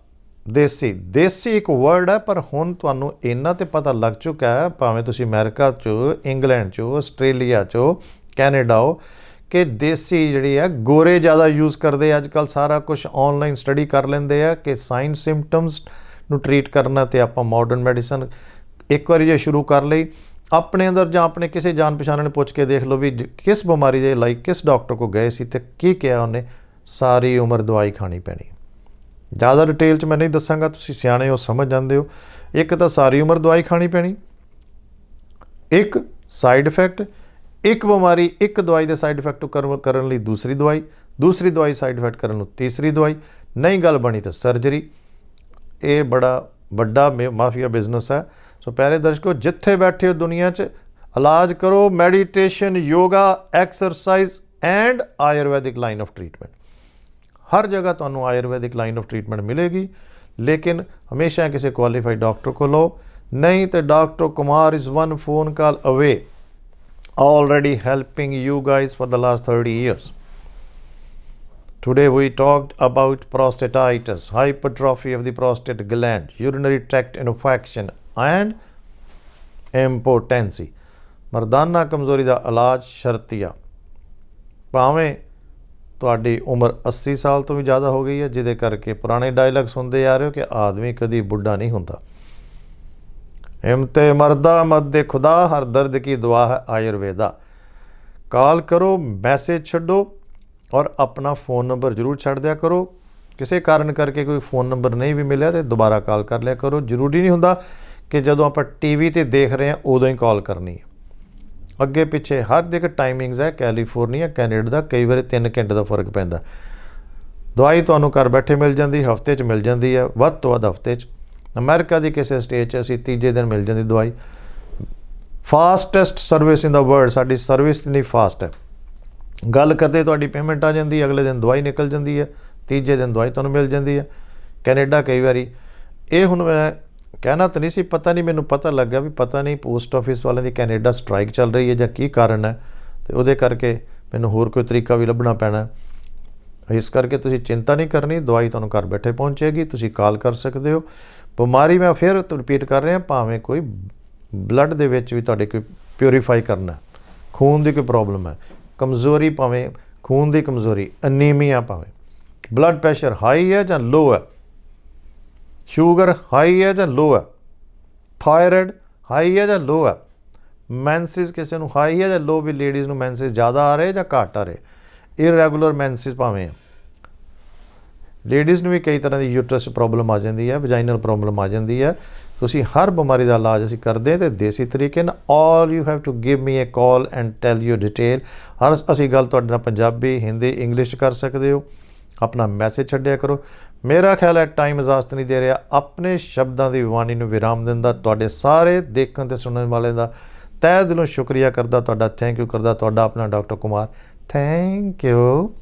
ਦੇਸੀ। ਦੇਸੀ ਇੱਕ ਵਰਡ ਹੈ, ਪਰ ਹੁਣ ਤੁਹਾਨੂੰ ਇੰਨਾ ਤੇ ਪਤਾ ਲੱਗ ਚੁੱਕਾ ਹੈ, ਭਾਵੇਂ ਤੁਸੀਂ ਅਮਰੀਕਾ 'ਚ, ਇੰਗਲੈਂਡ 'ਚ, ਆਸਟ੍ਰੇਲੀਆ 'ਚ, ਕੈਨੇਡਾ ਹੋ, ਕਿ ਦੇਸੀ ਜਿਹੜੀ ਹੈ, ਗੋਰੇ ਜ਼ਿਆਦਾ ਯੂਜ਼ ਕਰਦੇ ਅੱਜ ਕੱਲ ਸਾਰਾ ਕੁਝ ਆਨਲਾਈਨ ਸਟੱਡੀ ਕਰ ਲੈਂਦੇ ਆ ਕਿ ਸਾਈਨ ਸਿੰਪਟਮਸ ਨੂੰ ਟਰੀਟ ਕਰਨਾ ਤੇ ਆਪਾਂ ਮਾਡਰਨ ਮੈਡੀਸਨ ਇੱਕ ਵਾਰੀ ਜੇ ਸ਼ੁਰੂ ਕਰ ਲਈ, ਆਪਣੇ ਅੰਦਰ ਜਾਂ ਆਪਣੇ ਕਿਸੇ ਜਾਣ ਪਛਾਣ ਨੂੰ ਪੁੱਛ ਕੇ ਦੇਖ ਲਓ ਵੀ ਕਿਸ ਬਿਮਾਰੀ ਦੇ ਲਾਈਕ ਕਿਸ ਡਾਕਟਰ ਕੋ ਗਏ ਸੀ ਤੇ ਕੀ ਕਿਹਾ ਉਹਨੇ, ਸਾਰੀ ਉਮਰ ਦਵਾਈ ਖਾਣੀ ਪੈਣੀ। ਜ਼ਿਆਦਾ ਡਿਟੇਲ ਚ ਮੈਂ ਨਹੀਂ ਦੱਸਾਂਗਾ, ਤੁਸੀਂ ਸਿਆਣੇ ਹੋ, ਸਮਝ ਜਾਂਦੇ ਹੋ। ਇੱਕ ਤਾਂ ਸਾਰੀ ਉਮਰ ਦਵਾਈ ਖਾਣੀ ਪੈਣੀ। ਇੱਕ ਸਾਈਡ ਇਫੈਕਟ ਇੱਕ ਬਿਮਾਰੀ ਇੱਕ ਦਵਾਈ ਦੇ ਸਾਈਡ ਇਫੈਕਟ ਕਰਨ ਲਈ ਦੂਸਰੀ ਦਵਾਈ ਦੂਸਰੀ ਦਵਾਈ ਸਾਈਡ ਇਫੈਕਟ ਕਰਨ ਨੂੰ ਤੀਸਰੀ ਦਵਾਈ। ਨਹੀਂ ਗੱਲ ਬਣੀ ਤਾਂ ਸਰਜਰੀ ਇਹ ਬੜਾ ਵੱਡਾ ਮੇ- ਮਾਫੀਆ ਬਿਜ਼ਨਸ ਹੈ। ਸੋ ਪਿਆਰੇ ਦਰਸ਼ਕੋ, ਜਿੱਥੇ ਬੈਠੇ ਹੋ ਦੁਨੀਆ 'ਚ, ਇਲਾਜ ਕਰੋ। Meditation yoga exercise and Ayurvedic line of treatment ਹਰ ਜਗ੍ਹਾ ਤੁਹਾਨੂੰ ਆਯੁਰਵੈਦਿਕ ਲਾਈਨ ਆਫ ਟ੍ਰੀਟਮੈਂਟ ਮਿਲੇਗੀ ਲੇਕਿਨ ਹਮੇਸ਼ਾ ਕਿਸੇ ਕੁਆਲੀਫਾਈਡ ਡਾਕਟਰ ਕੋਲ ਲਓ ਨਹੀਂ ਤੇ doctor Kumar is one phone call away already helping you guys for the last 30 years. Today we talked about prostatitis, hypertrophy of the prostate gland, urinary tract infection and impotency. Mardana ਕਮਜ਼ੋਰੀ ਦਾ ਇਲਾਜ ਸ਼ਰਤੀਆ ਭਾਵੇਂ ਤੁਹਾਡੀ ਉਮਰ 80 ਸਾਲ ਤੋਂ ਵੀ ਜ਼ਿਆਦਾ ਹੋ ਗਈ ਹੈ, ਜਿਹਦੇ ਕਰਕੇ ਪੁਰਾਣੇ ਡਾਇਲੌਗ ਸੁਣਦੇ ਆ ਰਹੇ ਹੋ ਕਿ ਆਦਮੀ ਕਦੀ ਬੁੱਢਾ ਨਹੀਂ ਹੁੰਦਾ। ਹਿਮਤੇ ਮਰਦਾ ਮਦ ਖੁਦਾ, ਹਰ ਦਰਦ ਕੀ ਦੁਆ ਹੈ ਆਯੁਰਵੇਦਾ। ਕਾਲ ਕਰੋ ਮੈਸੇਜ ਛੱਡੋ ਔਰ ਆਪਣਾ ਫੋਨ ਨੰਬਰ ਜ਼ਰੂਰ ਛੱਡ ਦਿਆ ਕਰੋ। ਕਿਸੇ ਕਾਰਨ ਕਰਕੇ ਕੋਈ ਫੋਨ ਨੰਬਰ ਨਹੀਂ ਵੀ ਮਿਲਿਆ ਤੇ ਦੁਬਾਰਾ ਕਾਲ ਕਰ ਲਿਆ ਕਰੋ। ਜ਼ਰੂਰੀ ਨਹੀਂ ਹੁੰਦਾ ਕਿ ਜਦੋਂ ਆਪਾਂ ਟੀਵੀ ਤੇ ਦੇਖ ਰਹੇ ਹਾਂ, ਉਦੋਂ ਹੀ ਕਾਲ ਕਰਨੀ ਹੈ। ਅੱਗੇ ਪਿੱਛੇ ਹਰ ਦੇ ਇੱਕ ਟਾਈਮਿੰਗਸ ਹੈ ਕੈਲੀਫੋਰਨੀਆ ਕੈਨੇਡਾ ਦਾ, ਕਈ ਵਾਰੀ 3 ਘੰਟੇ ਦਾ ਫ਼ਰਕ ਪੈਂਦਾ। ਦਵਾਈ ਤੁਹਾਨੂੰ ਘਰ ਬੈਠੇ ਮਿਲ ਜਾਂਦੀ, ਹਫ਼ਤੇ 'ਚ ਮਿਲ ਜਾਂਦੀ ਹੈ, ਵੱਧ ਤੋਂ ਵੱਧ ਹਫ਼ਤੇ 'ਚ। ਅਮਰੀਕਾ ਦੀ ਕਿਸੇ ਸਟੇਜ 'ਚ ਅਸੀਂ ਤੀਜੇ ਦਿਨ ਮਿਲ ਜਾਂਦੀ ਦਵਾਈ। Fastest service in the world ਸਾਡੀ ਸਰਵਿਸ ਇੰਨੀ ਫਾਸਟ ਹੈ। ਗੱਲ ਕਰਦੇ ਤੁਹਾਡੀ ਪੇਮੈਂਟ ਆ ਜਾਂਦੀ ਹੈ ਅਗਲੇ ਦਿਨ ਦਵਾਈ ਨਿਕਲ ਜਾਂਦੀ ਹੈ, ਤੀਜੇ ਦਿਨ ਦਵਾਈ ਤੁਹਾਨੂੰ ਮਿਲ ਜਾਂਦੀ ਹੈ। ਕੈਨੇਡਾ ਕਈ ਵਾਰੀ, ਇਹ ਹੁਣ ਮੈਂ ਕਹਿਣਾ ਤਾਂ ਨਹੀਂ ਸੀ, ਪਤਾ ਨਹੀਂ, ਮੈਨੂੰ ਪਤਾ ਲੱਗਾ ਵੀ ਪਤਾ ਨਹੀਂ ਪੋਸਟ ਆਫਿਸ ਵਾਲਿਆਂ ਦੀ ਕੈਨੇਡਾ ਸਟ੍ਰਾਈਕ ਚੱਲ ਰਹੀ ਹੈ ਜਾਂ ਕੀ ਕਾਰਨ ਹੈ। ਤੇ ਉਹਦੇ ਕਰਕੇ ਮੈਨੂੰ ਹੋਰ ਕੋਈ ਤਰੀਕਾ ਵੀ ਲੱਭਣਾ ਪੈਣਾ ਇਸ ਕਰਕੇ ਤੁਸੀਂ ਚਿੰਤਾ ਨਹੀਂ ਕਰਨੀ, ਦਵਾਈ ਤੁਹਾਨੂੰ ਘਰ ਬੈਠੇ ਪਹੁੰਚੇਗੀ, ਤੁਸੀਂ ਕਾਲ ਕਰ ਸਕਦੇ ਹੋ। ਬਿਮਾਰੀ ਮੈਂ ਫਿਰ ਰਿਪੀਟ ਕਰ ਰਿਹਾ, ਭਾਵੇਂ ਕੋਈ ਬਲੱਡ ਦੇ ਵਿੱਚ ਵੀ ਤੁਹਾਡੇ ਕੋਈ ਪਿਉਰੀਫਾਈ ਕਰਨਾ ਖੂਨ ਦੀ ਕੋਈ ਪ੍ਰੋਬਲਮ ਹੈ। ਕਮਜ਼ੋਰੀ ਭਾਵੇਂ ਖੂਨ ਦੀ ਕਮਜ਼ੋਰੀ, ਅਨੀਮੀਆ ਭਾਵੇਂ। ਬਲੱਡ ਪ੍ਰੈਸ਼ਰ ਹਾਈ ਹੈ ਜਾਂ ਲੋ ਹੈ? ਸ਼ੂਗਰ ਹਾਈ ਹੈ ਜਾਂ ਲੋ ਹੈ? ਥਾਇਰਾਇਡ ਹਾਈ ਹੈ ਜਾਂ ਲੋ ਹੈ? ਮੈਂਸਿਸ ਕਿਸੇ ਨੂੰ ਹਾਈ ਹੈ ਜਾਂ ਲੋ ਵੀ ਲੇਡੀਜ਼ ਨੂੰ ਮੈਂਸਿਸ ਜ਼ਿਆਦਾ ਆ ਰਹੇ ਜਾਂ ਘੱਟ ਆ ਰਹੇ? ਇਰੈਗੂਲਰ ਮੈਂਸਿਸ ਭਾਵੇਂ ਹੈ ਲੇਡੀਜ਼ ਨੂੰ ਵੀ ਕਈ ਤਰ੍ਹਾਂ ਦੀ ਯੂਟਰਸ ਪ੍ਰੋਬਲਮ ਆ ਜਾਂਦੀ ਹੈ ਵਜਾਈਨਲ ਪ੍ਰੋਬਲਮ ਆ ਜਾਂਦੀ ਹੈ। ਤੁਸੀਂ ਹਰ ਬਿਮਾਰੀ ਦਾ ਇਲਾਜ ਅਸੀਂ ਕਰਦੇ ਹਾਂ ਤੇ ਦੇਸੀ ਤਰੀਕੇ ਨਾਲ all you have to give me a call and tell you detail ਹਰ ਅਸੀਂ ਗੱਲ ਤੁਹਾਡੇ ਨਾਲ ਪੰਜਾਬੀ, ਹਿੰਦੀ, ਇੰਗਲਿਸ਼ 'ਚ ਕਰ ਸਕਦੇ ਹੋ। ਆਪਣਾ ਮੈਸੇਜ ਛੱਡਿਆ ਕਰੋ। ਮੇਰਾ ਖਿਆਲ ਹੈ ਟਾਈਮ ਇਜਾਜ਼ਤ ਨਹੀਂ ਦੇ ਰਿਹਾ। ਆਪਣੇ ਸ਼ਬਦਾਂ ਦੀ ਵਿਵਾਨੀ ਨੂੰ ਵਿਰਾਮ ਦਿੰਦਾ ਤੁਹਾਡੇ ਸਾਰੇ ਦੇਖਣ ਤੇ ਸੁਣਨ ਵਾਲਿਆਂ ਦਾ ਤਹਿ ਦਿਲੋਂ ਸ਼ੁਕਰੀਆ ਕਰਦਾ, ਤੁਹਾਡਾ ਥੈਂਕ ਯੂ ਕਰਦਾ, ਤੁਹਾਡਾ ਆਪਣਾ ਡਾਕਟਰ ਕੁਮਾਰ। Thank you